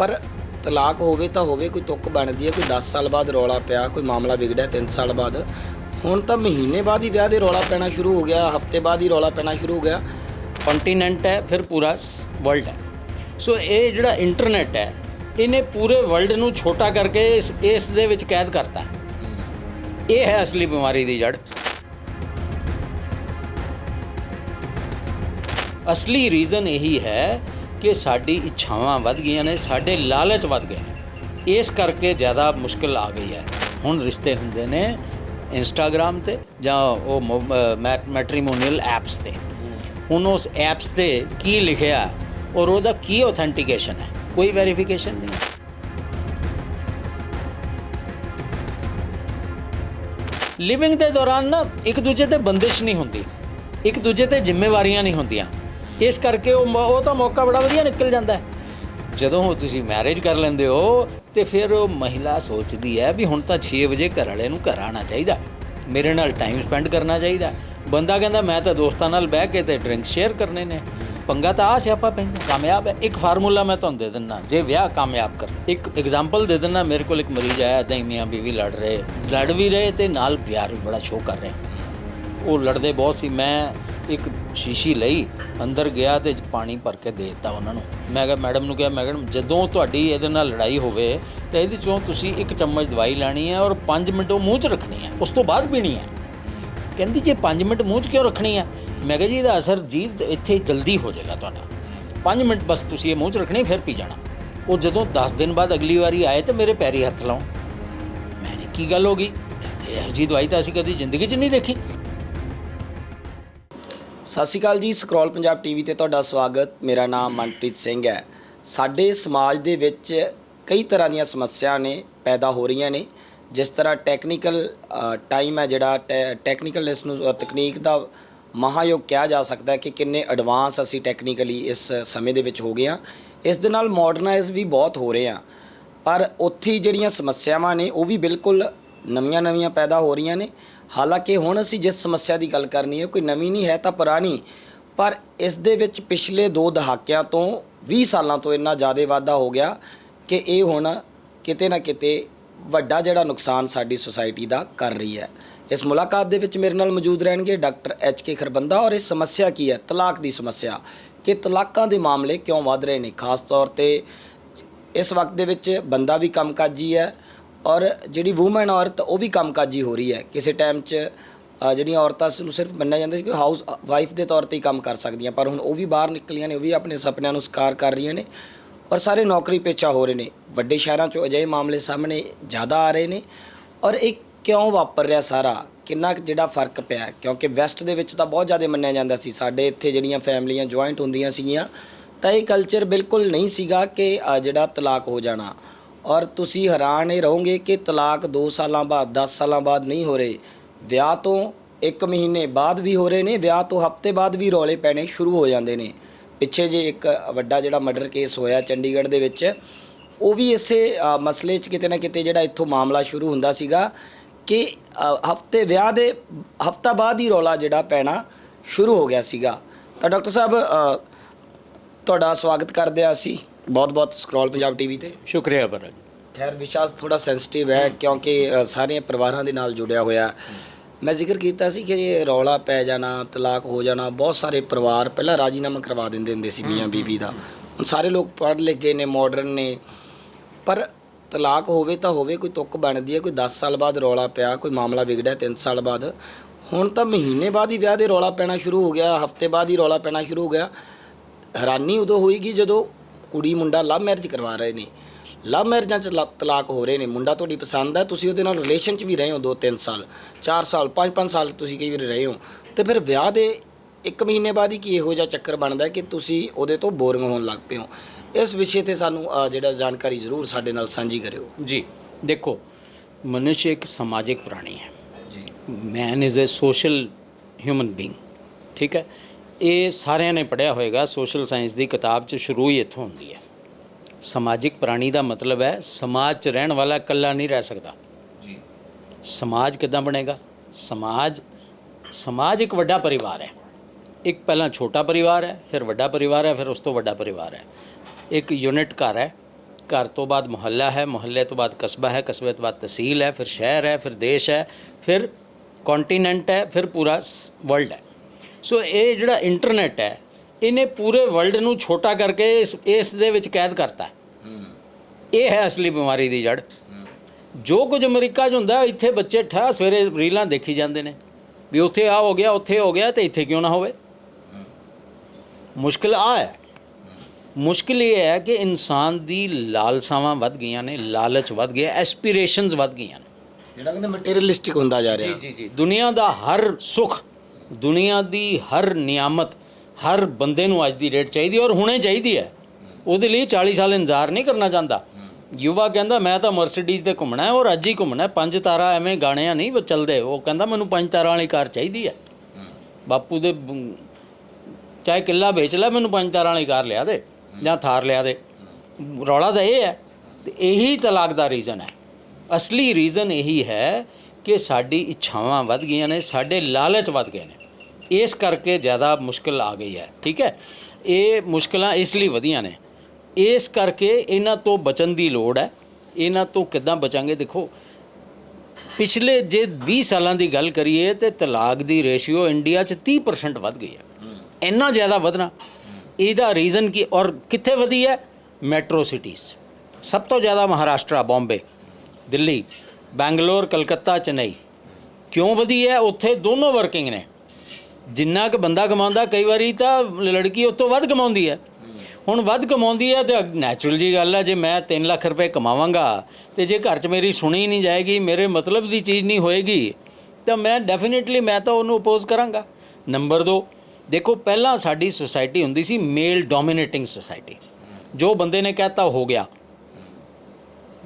ਪਰ ਤਲਾਕ ਹੋਵੇ ਤਾਂ ਹੋਵੇ, ਕੋਈ ਤੁੱਕ ਬਣਦੀ ਹੈ, ਕੋਈ 10 ਸਾਲ ਬਾਅਦ ਰੌਲਾ ਪਿਆ, ਕੋਈ ਮਾਮਲਾ ਵਿਗੜਿਆ 3 ਸਾਲ ਬਾਅਦ। ਹੁਣ ਤਾਂ ਮਹੀਨੇ ਬਾਅਦ ਹੀ ਵਿਆਹ ਦੇ ਰੌਲਾ ਪੈਣਾ ਸ਼ੁਰੂ ਹੋ ਗਿਆ, ਹਫ਼ਤੇ ਬਾਅਦ ਹੀ ਰੌਲਾ ਪੈਣਾ ਸ਼ੁਰੂ ਹੋ ਗਿਆ। ਕੰਟੀਨੈਂਟ ਹੈ, ਫਿਰ ਪੂਰਾ ਵਰਲਡ ਹੈ। ਸੋ ਇਹ ਜਿਹੜਾ ਇੰਟਰਨੈਟ ਹੈ, ਇਹਨੇ ਪੂਰੇ ਵਰਲਡ ਨੂੰ ਛੋਟਾ ਕਰਕੇ ਇਸ ਇਸ ਦੇ ਵਿੱਚ ਕੈਦ ਕਰਤਾ। ਇਹ ਹੈ ਅਸਲੀ ਬਿਮਾਰੀ ਦੀ ਜੜ। ਅਸਲੀ ਰੀਜ਼ਨ ਇਹੀ ਹੈ ਕਿ ਸਾਡੀ ਇੱਛਾਵਾਂ ਵੱਧ ਗਈਆਂ ਨੇ, ਸਾਡੇ ਲਾਲਚ ਵੱਧ ਗਏ ਨੇ। ਇਸ ਕਰਕੇ ਜ਼ਿਆਦਾ ਮੁਸ਼ਕਲ ਆ ਗਈ ਹੈ। ਹੁਣ ਰਿਸ਼ਤੇ ਹੁੰਦੇ ਨੇ ਇੰਸਟਾਗ੍ਰam ਤੇ ਜਾਂ ਉਹ ਮੈਟ੍ਰੀਮੋਨੀਅਲ ਐਪਸ ਤੇ। ਹੁਣ ਉਸ ਐਪਸ ਤੇ ਕੀ ਲਿਖਿਆ ਔਰ ਉਹਦਾ ਕੀ ਆਥੈਂਟੀਕੇਸ਼ਨ ਹੈ? ਕੋਈ ਵੈਰੀਫਿਕੇਸ਼ਨ ਨਹੀਂ ਲਿਵਿੰਗ ਦੇ ਦੌਰਾਨ ਨਾ ਇੱਕ ਦੂਜੇ ਤੇ ਬੰਦਿਸ਼ ਨਹੀਂ ਹੁੰਦੀ। ਇੱਕ ਦੂਜੇ ਤੇ ਜ਼ਿੰਮੇਵਾਰੀਆਂ ਨਹੀਂ ਹੁੰਦੀਆਂ। ਇਸ ਕਰਕੇ ਉਹ ਮ, ਉਹ ਤਾਂ ਮੌਕਾ ਬੜਾ ਵਧੀਆ ਨਿਕਲ ਜਾਂਦਾ ਹੈ। ਜਦੋਂ ਉਹ ਤੁਸੀਂ ਮੈਰਿਜ ਕਰ ਲੈਂਦੇ ਹੋ, ਤੇ ਫਿਰ ਉਹ ਮਹਿਲਾ ਸੋਚਦੀ ਹੈ ਵੀ ਹੁਣ ਤਾਂ 6 ਵਜੇ ਘਰ ਵਾਲੇ ਨੂੰ ਘਰ ਆਉਣਾ ਚਾਹੀਦਾ। ਮੇਰੇ ਨਾਲ ਟਾਈਮ ਸਪੈਂਡ ਕਰਨਾ ਚਾਹੀਦਾ। ਬੰਦਾ ਕਹਿੰਦਾ, ਮੈਂ ਤਾਂ ਦੋਸਤਾਂ ਨਾਲ ਬਹਿ ਕੇ ਤੇ ਡਰਿੰਕ ਸ਼ੇਅਰ ਕਰਨੇ ਨੇ। ਪੰਗਾ ਤਾਂ ਆ ਸਿਆਪਾ ਪੈਂਦਾ ਕਾਮਯਾਬ ਹੈ। ਇੱਕ ਫਾਰਮੂਲਾ ਮੈਂ ਤੁਹਾਨੂੰ ਦੇ ਦਿੰਦਾ। ਜੇ ਵਿਆਹ ਕਾਮਯਾਬ ਕਰ, ਇੱਕ ਐਗਜ਼ਾਮਪਲ ਦੇ ਦਿੰਦਾ। ਮੇਰੇ ਕੋਲ ਇੱਕ ਮਰੀਜ਼ ਆਇਆ ਏਦਾਂ ਹੀ ਮੀਆਂ ਬੀਵੀ ਲੜ ਰਹੇ, ਲੜ ਵੀ ਰਹੇ ਤੇ ਨਾਲ ਪਿਆਰ ਵੀ ਬੜਾ ਸ਼ੋਅ ਕਰ ਰਹੇ। ਉਹ ਲੜਦੇ ਬਹੁਤ ਸੀ। ਮੈਂ ਇੱਕ ਸ਼ੀਸ਼ੀ ਲਈ ਅੰਦਰ ਗਿਆ ਤੇ ਪਾਣੀ ਭਰ ਕੇ ਦੇ ਦਿੱਤਾ ਉਹਨਾਂ ਨੂੰ। ਮੈਂ ਕਿਹਾ, ਮੈਡਮ ਨੂੰ ਕਿਹਾ, ਮੈਡਮ, ਜਦੋਂ ਤੁਹਾਡੀ ਇਹਦੇ ਨਾਲ ਲੜਾਈ ਹੋਵੇ ਤੇ ਇਹਦੇ ਚੋਂ ਤੁਸੀਂ ਇੱਕ ਚਮਚ ਦਵਾਈ ਲੈਣੀ ਹੈ ਔਰ 5 ਮਿੰਟ ਉਹ ਮੂੰਹ 'ਚ ਰੱਖਣੀ ਹੈ। ਉਸ ਤੋਂ ਬਾਅਦ ਪੀਣੀ ਹੈ। ਕਹਿੰਦੀ, ਜੇ 5 ਮਿੰਟ ਮੂੰਹ 'ਚ ਕਿਉਂ ਰੱਖਣੀ ਹੈ? ਮੈਂ ਕਿਹਾ, ਜੀ, ਇਹਦਾ ਅਸਰ ਜੀਭ ਇੱਥੇ ਜਲਦੀ ਹੋ ਜਾਏਗਾ ਤੁਹਾਡਾ। 5 ਮਿੰਟ ਬਸ ਤੁਸੀਂ ਇਹ ਮੂੰਹ 'ਚ ਰੱਖਣੀ, ਫਿਰ ਪੀ ਜਾਣਾ। ਉਹ ਜਦੋਂ 10 ਦਿਨ ਬਾਅਦ ਅਗਲੀ ਵਾਰੀ ਆਏ ਤੇ ਮੇਰੇ ਪੈਰੀ ਹੱਥ ਲਾਉਣ। ਮੈਂ ਜੀ, ਕੀ ਗੱਲ ਹੋ ਗਈ? ਕਹਿੰਦੇ, ਇਹ ਜੀ ਦਵਾਈ ਤਾਂ ਅਸੀਂ ਕਦੀ ਜ਼ਿੰਦਗੀ 'ਚ ਨਹੀਂ ਦੇਖੀ। ਸਤਿ ਸ਼੍ਰੀ ਅਕਾਲ ਜੀ, ਸਕਰੋਲ ਪੰਜਾਬ ਟੀਵੀ ਤੇ ਤੁਹਾਡਾ ਸਵਾਗਤ। ਮੇਰਾ ਨਾਮ ਮਨਪ੍ਰੀਤ ਸਿੰਘ ਹੈ। ਸਾਡੇ ਸਮਾਜ ਦੇ ਵਿੱਚ ਕਈ ਤਰ੍ਹਾਂ ਦੀਆਂ ਸਮੱਸਿਆ ਨੇ, ਪੈਦਾ ਹੋ ਰਹੀਆਂ ਨੇ। ਜਿਸ ਤਰ੍ਹਾਂ ਟੈਕਨੀਕਲ ਟਾਈਮ ਹੈ ਜਿਹੜਾ ਟੈਕਨੀਕਲਨੈਸ ਨੂੰ ਤਕਨੀਕ ਦਾ ਮਹਾਯੁਗ ਕਿਹਾ ਜਾ ਸਕਦਾ ਹੈ ਕਿ ਕਿੰਨੇ ਐਡਵਾਂਸ ਅਸੀਂ ਟੈਕਨੀਕਲੀ ਇਸ ਸਮੇਂ ਦੇ ਵਿੱਚ ਹੋ ਗਏ ਹਾਂ। ਇਸ ਦੇ ਨਾਲ ਮਾਡਰਨਾਈਜ਼ ਵੀ ਬਹੁਤ ਹੋ ਰਹੇ ਹਾਂ। ਪਰ ਉੱਥੇ ਜਿਹੜੀਆਂ ਸਮੱਸਿਆਵਾਂ ਨੇ, ਉਹ ਵੀ ਬਿਲਕੁਲ ਨਵੀਆਂ-ਨਵੀਆਂ ਪੈਦਾ ਹੋ ਰਹੀਆਂ ਨੇ। ਹਾਲਾਂਕਿ ਹੁਣ ਅਸੀਂ ਜਿਸ ਸਮੱਸਿਆ ਦੀ ਗੱਲ ਕਰਨੀ ਹੈ, ਕੋਈ ਨਵੀਂ ਨਹੀਂ ਹੈ ਤਾਂ ਪੁਰਾਣੀ। ਪਰ ਇਸ ਦੇ ਵਿੱਚ ਪਿਛਲੇ 2 ਦਹਾਕਿਆਂ ਤੋਂ 20 ਸਾਲਾਂ ਤੋਂ ਇੰਨਾ ਜ਼ਿਆਦਾ ਵਾਧਾ ਹੋ ਗਿਆ ਕਿ ਇਹ ਹੁਣ ਕਿਤੇ ਨਾ ਕਿਤੇ ਵੱਡਾ ਜਿਹੜਾ ਨੁਕਸਾਨ ਸਾਡੀ ਸੁਸਾਇਟੀ ਦਾ ਕਰ ਰਹੀ ਹੈ। ਇਸ ਮੁਲਾਕਾਤ ਦੇ ਵਿੱਚ ਮੇਰੇ ਨਾਲ ਮੌਜੂਦ ਰਹਿਣਗੇ ਡਾਕਟਰ ਐਚ ਕੇ ਖਰਬੰਦਾ ਔਰ ਇਹ ਸਮੱਸਿਆ ਕੀ ਹੈ, ਤਲਾਕ ਦੀ ਸਮੱਸਿਆ ਕਿ ਤਲਾਕਾਂ ਦੇ ਮਾਮਲੇ ਕਿਉਂ ਵੱਧ ਰਹੇ ਨੇ। ਖਾਸ ਤੌਰ ਤੇ ਇਸ ਵਕਤ ਦੇ ਵਿੱਚ ਬੰਦਾ ਵੀ ਕੰਮਕਾਜੀ ਹੈ ਔਰ ਜਿਹੜੀ ਔਰਤ ਔਰਤ ਉਹ ਵੀ ਕੰਮਕਾਜੀ ਹੋ ਰਹੀ ਹੈ। ਕਿਸੇ ਟਾਈਮ 'ਚ ਅ, ਜਿਹੜੀਆਂ ਔਰਤਾਂ ਨੂੰ ਸਿਰਫ ਮੰਨਿਆ ਜਾਂਦਾ ਸੀ ਕਿ ਹਾਊਸ ਵਾਈਫ ਦੇ ਤੌਰ ਤੇ ਹੀ ਕੰਮ ਕਰ ਸਕਦੀਆਂ। ਪਰ ਹੁਣ ਉਹ ਵੀ ਬਾਹਰ ਨਿਕਲੀਆਂ ਨੇ ਉਹ ਵੀ ਆਪਣੇ ਸੁਪਨਿਆਂ ਨੂੰ ਸਾਕਾਰ ਕਰ ਰਹੀਆਂ ਨੇ ਔਰ ਸਾਰੇ ਨੌਕਰੀ ਪੇਚਾ ਹੋ ਰਹੇ ਨੇ। ਵੱਡੇ ਸ਼ਹਿਰਾਂ 'ਚੋਂ ਅਜਿਹੇ ਮਾਮਲੇ ਸਾਹਮਣੇ ਜ਼ਿਆਦਾ ਆ ਰਹੇ ਨੇ ਔਰ ਇਹ ਕਿਉਂ ਵਾਪਰ ਰਿਹਾ ਸਾਰਾ? ਕਿੰਨਾ ਕੁ ਜਿਹੜਾ ਫ਼ਰਕ ਪਿਆ? ਹੈ? ਕਿਉਂਕਿ ਵੈਸਟ ਦੇ ਵਿੱਚ ਤਾਂ ਬਹੁਤ ਜ਼ਿਆਦਾ ਮੰਨਿਆ ਜਾਂਦਾ ਸੀ। ਸਾਡੇ ਇੱਥੇ ਜਿਹੜੀਆਂ ਫੈਮਲੀਆਂ ਜੁਆਇੰਟ ਹੁੰਦੀਆਂ ਸੀਗੀਆਂ ਤਾਂ ਇਹ ਕਲਚਰ ਬਿਲਕੁਲ ਨਹੀਂ ਸੀਗਾ ਕਿ ਅ, ਜਿਹੜਾ ਤਲਾਕ ਹੋ ਜਾਣਾ। ਔਰ ਤੁਸੀਂ ਹੈਰਾਨ ਇਹ ਰਹੋਗੇ ਕਿ ਤਲਾਕ 2 ਸਾਲਾਂ ਬਾਅਦ 10 ਸਾਲਾਂ ਬਾਅਦ ਨਹੀਂ ਹੋ ਰਹੇ। ਵਿਆਹ ਤੋਂ 1 ਮਹੀਨੇ ਬਾਅਦ ਵੀ ਹੋ ਰਹੇ ਨੇ, ਵਿਆਹ ਤੋਂ ਹਫ਼ਤੇ ਬਾਅਦ ਵੀ ਰੌਲੇ ਪੈਣੇ ਸ਼ੁਰੂ ਹੋ ਜਾਂਦੇ ਨੇ। ਪਿੱਛੇ ਜੇ ਇੱਕ ਵੱਡਾ ਜਿਹੜਾ ਮਰਡਰ ਕੇਸ ਹੋਇਆ ਚੰਡੀਗੜ੍ਹ ਦੇ ਵਿੱਚ, ਉਹ ਵੀ ਇਸੇ ਮਸਲੇ 'ਚ ਕਿਤੇ ਨਾ ਕਿਤੇ ਜਿਹੜਾ ਇੱਥੋਂ ਮਾਮਲਾ ਸ਼ੁਰੂ ਹੁੰਦਾ ਸੀਗਾ ਕਿ ਹਫ਼ਤੇ, ਵਿਆਹ ਦੇ ਹਫਤਾ ਬਾਅਦ ਹੀ ਰੌਲਾ ਜਿਹੜਾ ਪੈਣਾ ਸ਼ੁਰੂ ਹੋ ਗਿਆ ਸੀਗਾ। ਤਾਂ ਡਾਕਟਰ ਸਾਹਿਬ ਤੁਹਾਡਾ ਸਵਾਗਤ ਕਰਦੇ ਹਾਂ ਅਸੀਂ। ਬਹੁਤ-ਬਹੁਤ ਸਕਰੋਲ ਪੰਜਾਬ ਟੀਵੀ ਤੇ। ਸ਼ੁਕਰੀਆ ਬਰਾ ਖੈਰ ਵਿਸ਼ਾ ਥੋੜਾ ਸੈਂਸਿਟਿਵ ਹੈ ਕਿਉਂਕਿ ਅ, ਸਾਰੀਆਂ ਪਰਿਵਾਰਾਂ ਦੇ ਨਾਲ ਜੁੜਿਆ ਹੋਇਆ। ਮੈਂ ਜ਼ਿਕਰ ਕੀਤਾ ਸੀ ਕਿ ਇਹ ਰੌਲਾ ਪੈ ਜਾਣਾ ਤਲਾਕ ਹੋ ਜਾਣਾ ਬਹੁਤ ਸਾਰੇ ਪਰਿਵਾਰ ਪਹਿਲਾਂ ਰਾਜੀਨਾਮਾ ਕਰਵਾ ਦਿੰਦੇ ਹੁੰਦੇ ਸੀ ਮੀਆਂ ਬੀਬੀ ਦਾ। ਹੁਣ ਸਾਰੇ ਲੋਕ ਪੜ੍ਹ ਲਿਖ ਗਏ ਨੇ ਮਾਡਰਨ ਨੇ। ਪਰ ਤਲਾਕ ਹੋਵੇ ਤਾਂ ਹੋਵੇ ਕੋਈ ਤੁੱਕ ਬਣਦੀ ਹੈ ਕੋਈ 10 ਸਾਲ ਬਾਅਦ ਰੌਲਾ ਪਿਆ ਕੋਈ ਮਾਮਲਾ ਵਿਗੜਿਆ 3 ਸਾਲ ਬਾਅਦ। ਹੁਣ ਤਾਂ ਮਹੀਨੇ ਬਾਅਦ ਹੀ ਵਿਆਹ ਦੇ ਰੌਲਾ ਪੈਣਾ ਸ਼ੁਰੂ ਹੋ ਗਿਆ ਹਫ਼ਤੇ ਬਾਅਦ ਹੀ ਰੌਲਾ ਪੈਣਾ ਸ਼ੁਰੂ ਹੋ ਗਿਆ। ਹੈਰਾਨੀ ਉਦੋਂ ਹੋਏਗੀ ਜਦੋਂ ਕੁੜੀ ਮੁੰਡਾ ਲਵ ਮੈਰਿਜ ਕਰਵਾ ਰਹੇ ਨੇ। ਲਵ ਮੈਰਿਜਾਂ 'ਚ ਲ- ਤਲਾਕ ਹੋ ਰਹੇ ਨੇ। ਮੁੰਡਾ ਤੁਹਾਡੀ ਪਸੰਦ ਹੈ ਤੁਸੀਂ ਉਹਦੇ ਨਾਲ ਰਿਲੇਸ਼ਨ 'ਚ ਵੀ ਰਹੇ ਹੋ 2-3 ਸਾਲ। 4 ਸਾਲ 5-5 ਸਾਲ ਤੁਸੀਂ ਕਈ ਵਾਰ ਰਹੇ ਹੋ। ਤੇ ਫਿਰ ਵਿਆਹ ਦੇ ਇੱਕ ਮਹੀਨੇ ਬਾਅਦ ਹੀ ਕੀ ਇਹੋ ਜਿਹਾ ਚੱਕਰ ਬਣਦਾ ਹੈ ਕਿ ਤੁਸੀਂ ਉਹਦੇ ਤੋਂ ਬੋਰਿੰਗ ਹੋਣ ਲੱਗ ਪਏ ਹੋ। ਇਸ ਵਿਸ਼ੇ ਤੇ ਸਾਨੂੰ ਅ, ਜਿਹੜਾ ਜਾਣਕਾਰੀ ਜ਼ਰੂਰ ਸਾਡੇ ਨਾਲ ਸਾਂਝੀ ਕਰਿਓ। ਜੀ ਦੇਖੋ ਮਨੁੱਖ ਇੱਕ ਸਮਾਜਿਕ ਪ੍ਰਾਣੀ ਹੈ। ਜੀ। Man is a social human being ਠੀਕ ਹੈ? ਇਹ ਸਾਰਿਆਂ ਨੇ ਪੜਿਆ ਹੋਵੇਗਾ ਸੋਸ਼ਲ ਸਾਇੰਸ ਦੀ ਕਿਤਾਬ 'ਚ ਸ਼ੁਰੂ ਹੀ ਇੱਥੋਂ ਹੁੰਦੀ ਹੈ। ਸਮਾਜਿਕ ਪ੍ਰਾਣੀ ਦਾ ਮਤਲਬ ਹੈ ਸਮਾਜ 'ਚ ਰਹਿਣ ਵਾਲਾ ਇਕੱਲਾ ਨਹੀਂ ਰਹਿ ਸਕਦਾ। ਜੀ। ਸਮਾਜ ਕਿੱਦਾਂ ਬਣੇਗਾ? ਸਮਾਜ ਸਮਾਜ ਇੱਕ ਵੱਡਾ ਪਰਿਵਾਰ ਹੈ। ਇੱਕ ਪਹਿਲਾਂ ਛੋਟਾ ਪਰਿਵਾਰ ਹੈ ਫਿਰ ਵੱਡਾ ਪਰਿਵਾਰ ਹੈ ਫਿਰ ਉਸ ਤੋਂ ਵੱਡਾ ਪਰਿਵਾਰ ਹੈ। ਇੱਕ ਯੂਨਿਟ ਘਰ ਹੈ। ਘਰ ਤੋਂ ਬਾਅਦ ਮੁਹੱਲਾ ਹੈ ਮੁਹੱਲੇ ਤੋਂ ਬਾਅਦ ਕਸਬਾ ਹੈ ਕਸਬੇ ਤੋਂ ਬਾਅਦ ਤਹਿਸੀਲ ਹੈ ਫਿਰ ਸ਼ਹਿਰ ਹੈ ਫਿਰ ਦੇਸ਼ ਹੈ ਫਿਰ ਕੰਟੀਨੈਂਟ ਹੈ ਫਿਰ ਪੂਰਾ ਵਰਲਡ ਹੈ। ਸੋ ਇਹ ਜਿਹੜਾ ਇੰਟਰਨੈਟ ਹੈ ਇਹਨੇ ਪੂਰੇ ਵਰਲਡ ਨੂੰ ਛੋਟਾ ਕਰਕੇ ਇਸ ਇਸ ਦੇ ਵਿੱਚ ਕੈਦ ਕਰਤਾ। ਇਹ ਹੈ ਅਸਲੀ ਬਿਮਾਰੀ ਦੀ ਜੜ। ਜੋ ਕੁਝ ਅਮਰੀਕਾ 'ਚ ਹੁੰਦਾ ਇੱਥੇ ਬੱਚੇ ਠਾ ਸਵੇਰੇ ਰੀਲਾਂ ਦੇਖੀ ਜਾਂਦੇ ਨੇ ਵੀ ਉੱਥੇ ਆ ਹੋ ਗਿਆ ਉੱਥੇ ਹੋ ਗਿਆ ਤੇ ਇੱਥੇ ਕਿਉਂ ਨਾ ਹੋਵੇ। ਮੁਸ਼ਕਿਲ ਆ ਹੈ। ਮੁਸ਼ਕਿਲ ਇਹ ਹੈ ਕਿ ਇਨਸਾਨ ਦੀ ਲਾਲਸਾਵਾਂ ਵੱਧ ਗਈਆਂ ਨੇ ਲਾਲਚ ਵੱਧ ਗਿਆ ਐਸਪੀਰੇਸ਼ਨਸ ਵੱਧ ਗਈਆਂ ਨੇ। ਜਿਹੜਾ ਕਹਿੰਦੇ ਮਟੀਰੀਅਲਿਸਟਿਕ ਹੁੰਦਾ ਜਾ ਰਿਹਾ। ਜੀ ਜੀ। ਦੁਨੀਆ ਦਾ ਹਰ ਸੁੱਖ ਦੁਨੀਆ ਦੀ ਹਰ ਨਿਆਮਤ, ਹਰ ਬੰਦੇ ਨੂੰ ਅੱਜ ਦੀ ਡੇਟ ਚਾਹੀਦੀ ਔਰ ਹੁਣੇ ਚਾਹੀਦੀ ਹੈ। ਉਹਦੇ ਲਈ 40 ਸਾਲ ਇੰਤਜ਼ਾਰ ਨਹੀਂ ਕਰਨਾ ਚਾਹੁੰਦਾ। ਯੁਵਾ ਕਹਿੰਦਾ, ਮੈਂ ਤਾਂ ਮਰਸੀਡੀਜ਼ ਤੇ ਘੁੰਮਣਾ ਹੈ ਔਰ ਅੱਜ ਹੀ ਘੁੰਮਣਾ ਹੈ। ਪੰਜ ਤਾਰਾ ਐਵੇਂ ਗਾਣਿਆਂ ਨਹੀਂ ਉਹ ਚੱਲਦੇ। ਉਹ ਕਹਿੰਦਾ, ਮੈਨੂੰ ਪੰਜ ਤਾਰਾਂ ਵਾਲੀ ਕਾਰ ਚਾਹੀਦੀ ਹੈ। ਬਾਪੂ ਦੇ ਚਾਹੇ ਕਿੱਲਾ ਵੇਚ ਲੈ, ਮੈਨੂੰ ਪੰਜ ਤਾਰਾਂ ਵਾਲੀ ਕਾਰ ਲਿਆ ਦੇ ਜਾਂ ਥਾਰ ਲਿਆ ਦੇ। ਰੌਲਾ ਤਾਂ ਇਹ ਹੈ ਤੇ ਇਹੀ ਤਲਾਕ ਦਾ ਰੀਜ਼ਨ ਹੈ। ਅਸਲੀ ਰੀਜ਼ਨ ਇਹੀ ਹੈ ਕਿ ਸਾਡੀ ਇੱਛਾਵਾਂ ਵੱਧ ਗਈਆਂ ਨੇ, ਸਾਡੇ ਲਾਲਚ ਵੱਧ ਗਏ ਨੇ। ਇਸ ਕਰਕੇ ਜ਼ਿਆਦਾ ਮੁਸ਼ਕਲ ਆ ਗਈ ਹੈ ਠੀਕ ਹੈ? ਇਹ ਮੁਸ਼ਕਲਾਂ ਇਸ ਲਈ ਵਧੀਆਂ ਨੇ। ਇਸ ਕਰਕੇ ਇਹਨਾਂ ਤੋਂ ਬਚਣ ਦੀ ਲੋੜ ਹੈ। ਇਹਨਾਂ ਤੋਂ ਕਿੱਦਾਂ ਬਚਾਂਗੇ? ਦੇਖੋ ਪਿਛਲੇ ਜੇ 20 ਸਾਲਾਂ ਦੀ ਗੱਲ ਕਰੀਏ ਤੇ ਤਲਾਕ ਦੀ ਰੇਸ਼ੀਓ ਇੰਡੀਆ 'ਚ 30% ਵੱਧ ਗਈ ਹੈ। ਇੰਨਾ ਜ਼ਿਆਦਾ ਵਧਣਾ। ਇਹਦਾ ਰੀਜ਼ਨ ਕੀ ਔਰ ਕਿੱਥੇ ਵਧੀ ਹੈ? ਮੈਟਰੋ ਸਿਟੀਜ਼ ਸਭ ਤੋਂ ਜ਼ਿਆਦਾ ਮਹਾਰਾਸ਼ਟਰ ਬੰਬੇ ਦਿੱਲੀ ਬੈਂਗਲੌਰ ਕਲਕੱਤਾ ਚੇਨਈ। ਕਿਉਂ ਵਧੀ ਹੈ? ਉੱਥੇ ਦੋਨੋਂ ਵਰਕਿੰਗ ਨੇ। ਜਿੰਨਾ ਕੁ ਬੰਦਾ ਕਮਾਉਂਦਾ, ਕਈ ਵਾਰੀ ਤਾਂ ਲੜਕੀ ਉਸ ਤੋਂ ਵੱਧ ਕਮਾਉਂਦੀ ਹੈ। ਹੁਣ ਵੱਧ ਕਮਾਉਂਦੀ ਹੈ ਤੇ ਨੈਚੁਰਲ ਜੀ ਗੱਲ ਹੈ, ਜੇ ਮੈਂ 3 ਲੱਖ ਰੁਪਏ ਕਮਾਵਾਂਗਾ ਤੇ ਜੇ ਘਰ 'ਚ ਮੇਰੀ ਸੁਣੀ ਨਹੀਂ ਜਾਏਗੀ, ਮੇਰੇ ਮਤਲਬ ਦੀ ਚੀਜ਼ ਨਹੀਂ ਹੋਏਗੀ, ਤਾਂ ਮੈਂ ਡੈਫੀਨਿਟਲੀ ਮੈਂ ਤਾਂ ਉਹਨੂੰ ਅਪੋਜ਼ ਕਰਾਂਗਾ। ਨੰਬਰ 2 ਦੇਖੋ ਪਹਿਲਾਂ ਸਾਡੀ ਸੁਸਾਇਟੀ ਹੁੰਦੀ ਸੀ ਮੇਲ ਡੋਮੀਨੇਟਿੰਗ ਸੁਸਾਇਟੀ ਜੋ ਬੰਦੇ ਨੇ ਕਹਿਤਾ ਹੋ ਗਿਆ।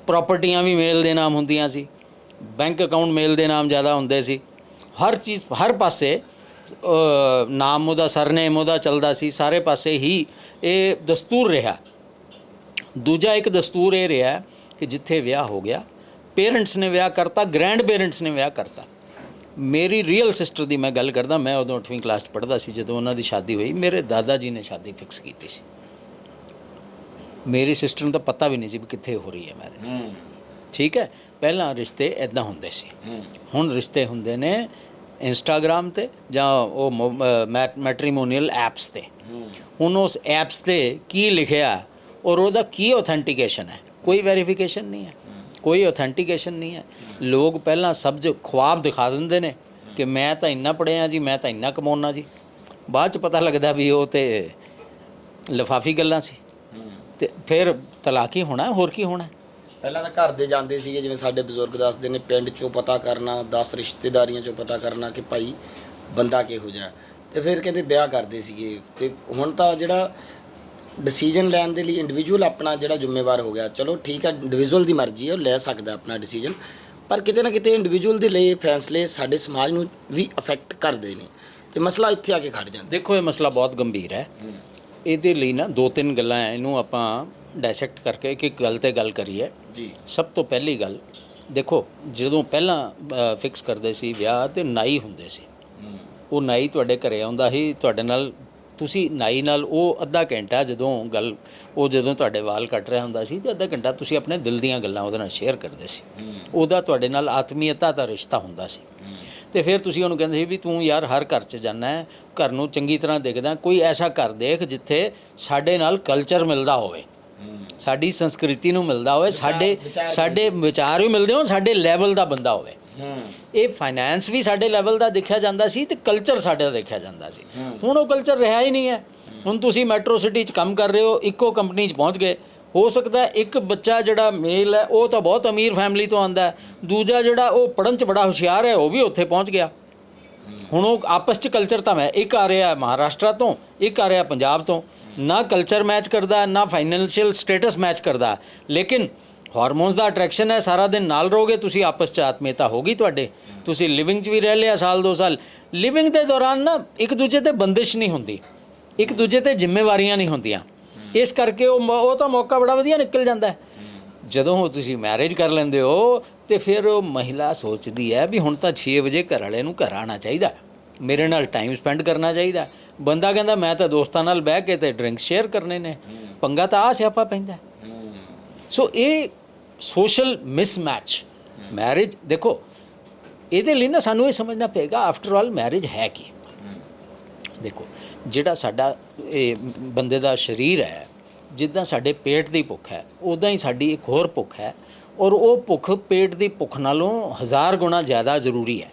ਪ੍ਰਾਪਰਟੀਆਂ ਵੀ ਮੇਲ ਦੇ ਨਾਮ ਹੁੰਦੀਆਂ ਸੀ। ਬੈਂਕ ਅਕਾਊਂਟ ਮੇਲ ਦੇ ਨਾਮ ਜ਼ਿਆਦਾ ਹੁੰਦੇ ਸੀ। ਹਰ ਚੀਜ਼, ਹਰ ਪਾਸੇ ਨਾਮ ਉਹਦਾ ਸਰਨੇਮ ਉਹਦਾ ਚੱਲਦਾ ਸੀ ਸਾਰੇ ਪਾਸੇ ਹੀ ਇਹ ਦਸਤੂਰ ਰਿਹਾ। ਦੂਜਾ ਇੱਕ ਦਸਤੂਰ ਇਹ ਰਿਹਾ ਕਿ ਜਿੱਥੇ ਵਿਆਹ ਹੋ ਗਿਆ। ਪੇਰੈਂਟਸ ਨੇ ਵਿਆਹ ਕਰਤਾ ਗ੍ਰੈਂਡ ਪੇਰੈਂਟਸ ਨੇ ਵਿਆਹ ਕਰਤਾ। ਮੇਰੀ ਰੀਅਲ ਸਿਸਟਰ ਦੀ ਮੈਂ ਗੱਲ ਕਰਦਾ ਮੈਂ ਉਦੋਂ 8ਵੀਂ ਕਲਾਸ 'ਚ ਪੜ੍ਹਦਾ ਸੀ ਜਦੋਂ ਉਹਨਾਂ ਦੀ ਸ਼ਾਦੀ ਹੋਈ ਮੇਰੇ ਦਾਦਾ ਜੀ ਨੇ ਸ਼ਾਦੀ ਫਿਕਸ ਕੀਤੀ ਸੀ। ਮੇਰੀ ਸਿਸਟਰ ਨੂੰ ਤਾਂ ਪਤਾ ਵੀ ਨਹੀਂ ਸੀ ਵੀ ਕਿੱਥੇ ਹੋ ਰਹੀ ਹੈ ਮੈਰਿਜ ਠੀਕ ਹੈ? ਪਹਿਲਾਂ ਰਿਸ਼ਤੇ ਐਦਾਂ ਹੁੰਦੇ ਸੀ। ਹੁਣ ਰਿਸ਼ਤੇ ਹੁੰਦੇ ਨੇ ਇੰਸਟਾਗ੍ਰam ਤੇ ਜਾਂ ਉਹ ਮੈਟ੍ਰੀਮੋਨੀਅਲ ਐਪਸ ਤੇ। ਹੁਣ ਉਸ ਐਪਸ ਤੇ ਕੀ ਲਿਖਿਆ, ਔਰ ਉਹਦਾ ਕੀ ਆਥੈਂਟੀਕੇਸ਼ਨ ਹੈ? ਕੋਈ ਵੈਰੀਫਿਕੇਸ਼ਨ ਨਹੀਂ ਹੈ। ਕੋਈ ਆਥੈਂਟੀਕੇਸ਼ਨ ਨਹੀਂ ਹੈ। ਲੋਕ ਪਹਿਲਾਂ ਸਬਜ ਖੁਆਬ ਦਿਖਾ ਦਿੰਦੇ ਨੇ ਕਿ ਮੈਂ ਤਾਂ ਇੰਨਾ ਪੜਿਆ ਜੀ, ਮੈਂ ਤਾਂ ਇੰਨਾ ਕਮਾਉਣਾ ਜੀ। ਬਾਅਦ ਚ ਪਤਾ ਲੱਗਦਾ ਵੀ ਉਹ ਤੇ ਲਫਾਫੀ ਗੱਲਾਂ ਸੀ। ਹੂੰ ਤੇ ਫਿਰ ਤਲਾਕ ਹੀ ਹੋਣਾ, ਹੋਰ ਕੀ ਹੋਣਾ? ਪਹਿਲਾਂ ਤਾਂ ਘਰ ਦੇ ਜਾਂਦੇ ਸੀਗੇ ਜਿਵੇਂ ਸਾਡੇ ਬਜ਼ੁਰਗ ਦੱਸਦੇ ਨੇ ਪਿੰਡ ਚੋਂ ਪਤਾ ਕਰਨਾ 10 ਰਿਸ਼ਤੇਦਾਰੀਆਂ ਚੋਂ ਪਤਾ ਕਰਨਾ ਕਿ ਭਾਈ ਬੰਦਾ ਕਿਹੋ ਜਿਹਾ ਤੇ ਫਿਰ ਕਹਿੰਦੇ ਵਿਆਹ ਕਰਦੇ ਸੀਗੇ। ਤੇ ਹੁਣ ਤਾਂ ਜਿਹੜਾ ਡਿਸੀਜਨ ਲੈਣ ਦੇ ਲਈ ਇੰਡੀਵਿਜੂਅਲ ਆਪਣਾ ਜਿਹੜਾ ਜ਼ਿੰਮੇਵਾਰ ਹੋ ਗਿਆ। ਚਲੋ ਠੀਕ ਹੈ ਇੰਡੀਵਿਜੂਅਲ ਦੀ ਮਰਜ਼ੀ ਹੈ ਉਹ ਲੈ ਸਕਦਾ ਆਪਣਾ ਡਿਸੀਜਨ ਪਰ ਕਿਤੇ ਨਾ ਕਿਤੇ ਇੰਡੀਵਿਜੂਅਲ ਦੇ ਲਈ ਫੈਸਲੇ ਸਾਡੇ ਸਮਾਜ ਨੂੰ ਵੀ ਅਫੈਕਟ ਕਰਦੇ ਨੇ। ਤੇ ਮਸਲਾ ਇੱਥੇ ਆ ਕੇ ਖੜ ਜਾਂਦਾ। ਦੇਖੋ ਇਹ ਮਸਲਾ ਬਹੁਤ ਗੰਭੀਰ ਹੈ। ਇਹਦੇ ਲਈ ਨਾ ਦੋ ਤਿੰਨ ਗੱਲਾਂ ਇਹਨੂੰ ਆਪਾਂ ਡਾਇਸੈਕਟ ਕਰਕੇ ਇੱਕ ਇੱਕ ਗੱਲ ਤੇ ਗੱਲ ਕਰੀਏ। ਜੀ। ਸਭ ਤੋਂ ਪਹਿਲੀ ਗੱਲ ਦੇਖੋ ਜਦੋਂ ਪਹਿਲਾਂ ਫਿਕਸ ਕਰਦੇ ਸੀ ਵਿਆਹ ਤੇ ਨਾਈ ਹੁੰਦੇ ਸੀ। ਉਹ ਨਾਈ ਤੁਹਾਡੇ ਘਰੇ ਆਉਂਦਾ ਸੀ ਤੁਹਾਡੇ ਨਾਲ ਤੁਸੀਂ ਨਾਈ ਨਾਲ ਉਹ ਅੱਧਾ ਘੰਟਾ ਜਦੋਂ ਗੱਲ ਉਹ ਜਦੋਂ ਤੁਹਾਡੇ ਵਾਲ ਕੱਟ ਰਿਹਾ ਹੁੰਦਾ ਸੀ ਤੇ ਅੱਧਾ ਘੰਟਾ ਤੁਸੀਂ ਆਪਣੇ ਦਿਲ ਦੀਆਂ ਗੱਲਾਂ ਉਹਦੇ ਨਾਲ ਸ਼ੇਅਰ ਕਰਦੇ ਸੀ। ਉਹਦਾ ਤੁਹਾਡੇ ਨਾਲ ਆਤਮੀਅਤਾ ਦਾ ਰਿਸ਼ਤਾ ਹੁੰਦਾ ਸੀ। ਤੇ ਫਿਰ ਤੁਸੀਂ ਉਹਨੂੰ ਕਹਿੰਦੇ ਸੀ ਵੀ ਤੂੰ ਯਾਰ ਹਰ ਘਰ 'ਚ ਜਾਣਾ ਹੈ ਘਰ ਨੂੰ ਚੰਗੀ ਤਰ੍ਹਾਂ ਦੇਖਦਾ ਕੋਈ ਐਸਾ ਘਰ ਦੇਖ ਜਿੱਥੇ ਸਾਡੇ ਨਾਲ ਕਲਚਰ ਮਿਲਦਾ ਹੋਵੇ। ਸਾਡੀ ਸੰਸਕ੍ਰਿਤੀ ਨੂੰ ਮਿਲਦਾ ਹੋਵੇ ਸਾਡੇ ਸਾਡੇ ਵਿਚਾਰ ਵੀ ਮਿਲਦੇ ਹੋਣ ਸਾਡੇ ਲੈਵਲ ਦਾ ਬੰਦਾ ਹੋਵੇ। ਹੂੰ। ਇਹ ਫਾਈਨੈਂਸ ਵੀ ਸਾਡੇ ਲੈਵਲ ਦਾ ਦੇਖਿਆ ਜਾਂਦਾ ਸੀ ਤੇ ਕਲਚਰ ਸਾਡਾ ਦੇਖਿਆ ਜਾਂਦਾ ਸੀ। ਹੁਣ ਉਹ ਕਲਚਰ ਰਿਹਾ ਹੀ ਨਹੀਂ ਹੈ। ਹੁਣ ਤੁਸੀਂ ਮੈਟਰੋ ਸਿਟੀ 'ਚ ਕੰਮ ਕਰ ਰਹੇ ਹੋ ਇੱਕੋ ਕੰਪਨੀ 'ਚ ਪਹੁੰਚ ਗਏ। ਹੋ ਸਕਦਾ ਹੈ ਇੱਕ ਬੱਚਾ ਜਿਹੜਾ ਮੇਲ ਹੈ ਉਹ ਤਾਂ ਬਹੁਤ ਅਮੀਰ ਫੈਮਿਲੀ ਤੋਂ ਆਂਦਾ ਹੈ। ਦੂਜਾ ਜਿਹੜਾ ਉਹ ਪੜ੍ਹਨ 'ਚ ਬੜਾ ਹੁਸ਼ਿਆਰ ਹੈ ਉਹ ਵੀ ਉੱਥੇ ਪਹੁੰਚ ਗਿਆ। ਹੁਣ ਉਹ ਆਪਸ 'ਚ ਕਲਚਰ ਤਾਂ ਮੈਂ ਇੱਕ ਆ ਰਿਹਾ ਮਹਾਰਾਸ਼ਟਰ ਤੋਂ ਇੱਕ ਆ ਰਿਹਾ ਪੰਜਾਬ ਤੋਂ। ਨਾ ਕਲਚਰ ਮੈਚ ਕਰਦਾ, ਨਾ ਫਾਈਨੈਂਸ਼ੀਅਲ ਸਟੇਟਸ ਮੈਚ ਕਰਦਾ। ਲੇਕਿਨ ਹਾਰਮੋਨਸ ਦਾ ਅਟਰੈਕਸ਼ਨ ਹੈ, ਸਾਰਾ ਦਿਨ ਨਾਲ ਰਹੋਗੇ, ਤੁਸੀਂ ਆਪਸ 'ਚ ਆਤਮੀਅਤਾ ਹੋਗੀ ਤੁਹਾਡੇ। ਤੁਸੀਂ ਲਿਵਿੰਗ 'ਚ ਵੀ ਰਹਿ ਲਿਆ ਸਾਲ, ਦੋ ਸਾਲ। ਲਿਵਿੰਗ ਦੇ ਦੌਰਾਨ ਨਾ ਇੱਕ ਦੂਜੇ ਤੇ ਬੰਦਿਸ਼ ਨਹੀਂ ਹੁੰਦੀ। ਇੱਕ ਦੂਜੇ ਤੇ ਜ਼ਿੰਮੇਵਾਰੀਆਂ ਨਹੀਂ ਹੁੰਦੀਆਂ। ਇਸ ਕਰਕੇ ਉਹ ਮ- ਉਹ ਤਾਂ ਮੌਕਾ ਬੜਾ ਵਧੀਆ ਨਿਕਲ ਜਾਂਦਾ ਹੈ। ਜਦੋਂ ਤੁਸੀਂ ਮੈਰਿਜ ਕਰ ਲੈਂਦੇ ਹੋ, ਤੇ ਫਿਰ ਉਹ ਮਹਿਲਾ ਸੋਚਦੀ ਹੈ ਵੀ ਹੁਣ ਤਾਂ 6 ਵਜੇ ਘਰ ਵਾਲੇ ਨੂੰ ਘਰ ਆਉਣਾ ਚਾਹੀਦਾ। ਮੇਰੇ ਨਾਲ ਟਾਈਮ ਸਪੈਂਡ ਕਰਨਾ ਚਾਹੀਦਾ। ਬੰਦਾ ਕਹਿੰਦਾ ਮੈਂ ਤਾਂ ਦੋਸਤਾਂ ਨਾਲ ਬਹਿ ਕੇ ਤੇ ਡਰਿੰਕ ਸ਼ੇਅਰ ਕਰਨੇ ਨੇ। ਪੰਗਾ ਤਾਂ ਆ ਸਿਆਪਾ ਪੈਂਦਾ ਸੋ ਇਹ ਸੋਸ਼ਲ ਮਿਸਮੈਚ ਮੈਰਿਜ ਦੇਖੋ ਇਹਦੇ ਲਈ ਨਾ ਸਾਨੂੰ ਇਹ ਸਮਝਣਾ ਪਏਗਾ ਆਫਟਰ ਆਲ ਮੈਰਿਜ ਹੈ ਕੀ? ਦੇਖੋ ਜਿਹੜਾ ਸਾਡਾ ਇਹ ਬੰਦੇ ਦਾ ਸਰੀਰ ਹੈ ਜਿੱਦਾਂ ਸਾਡੇ ਪੇਟ ਦੀ ਭੁੱਖ ਹੈ ਉਦਾਂ ਹੀ ਸਾਡੀ ਇੱਕ ਹੋਰ ਭੁੱਖ ਹੈ ਔਰ ਉਹ ਭੁੱਖ ਪੇਟ ਦੀ ਭੁੱਖ ਨਾਲੋਂ ਹਜ਼ਾਰ ਗੁਣਾ ਜ਼ਿਆਦਾ ਜ਼ਰੂਰੀ ਹੈ।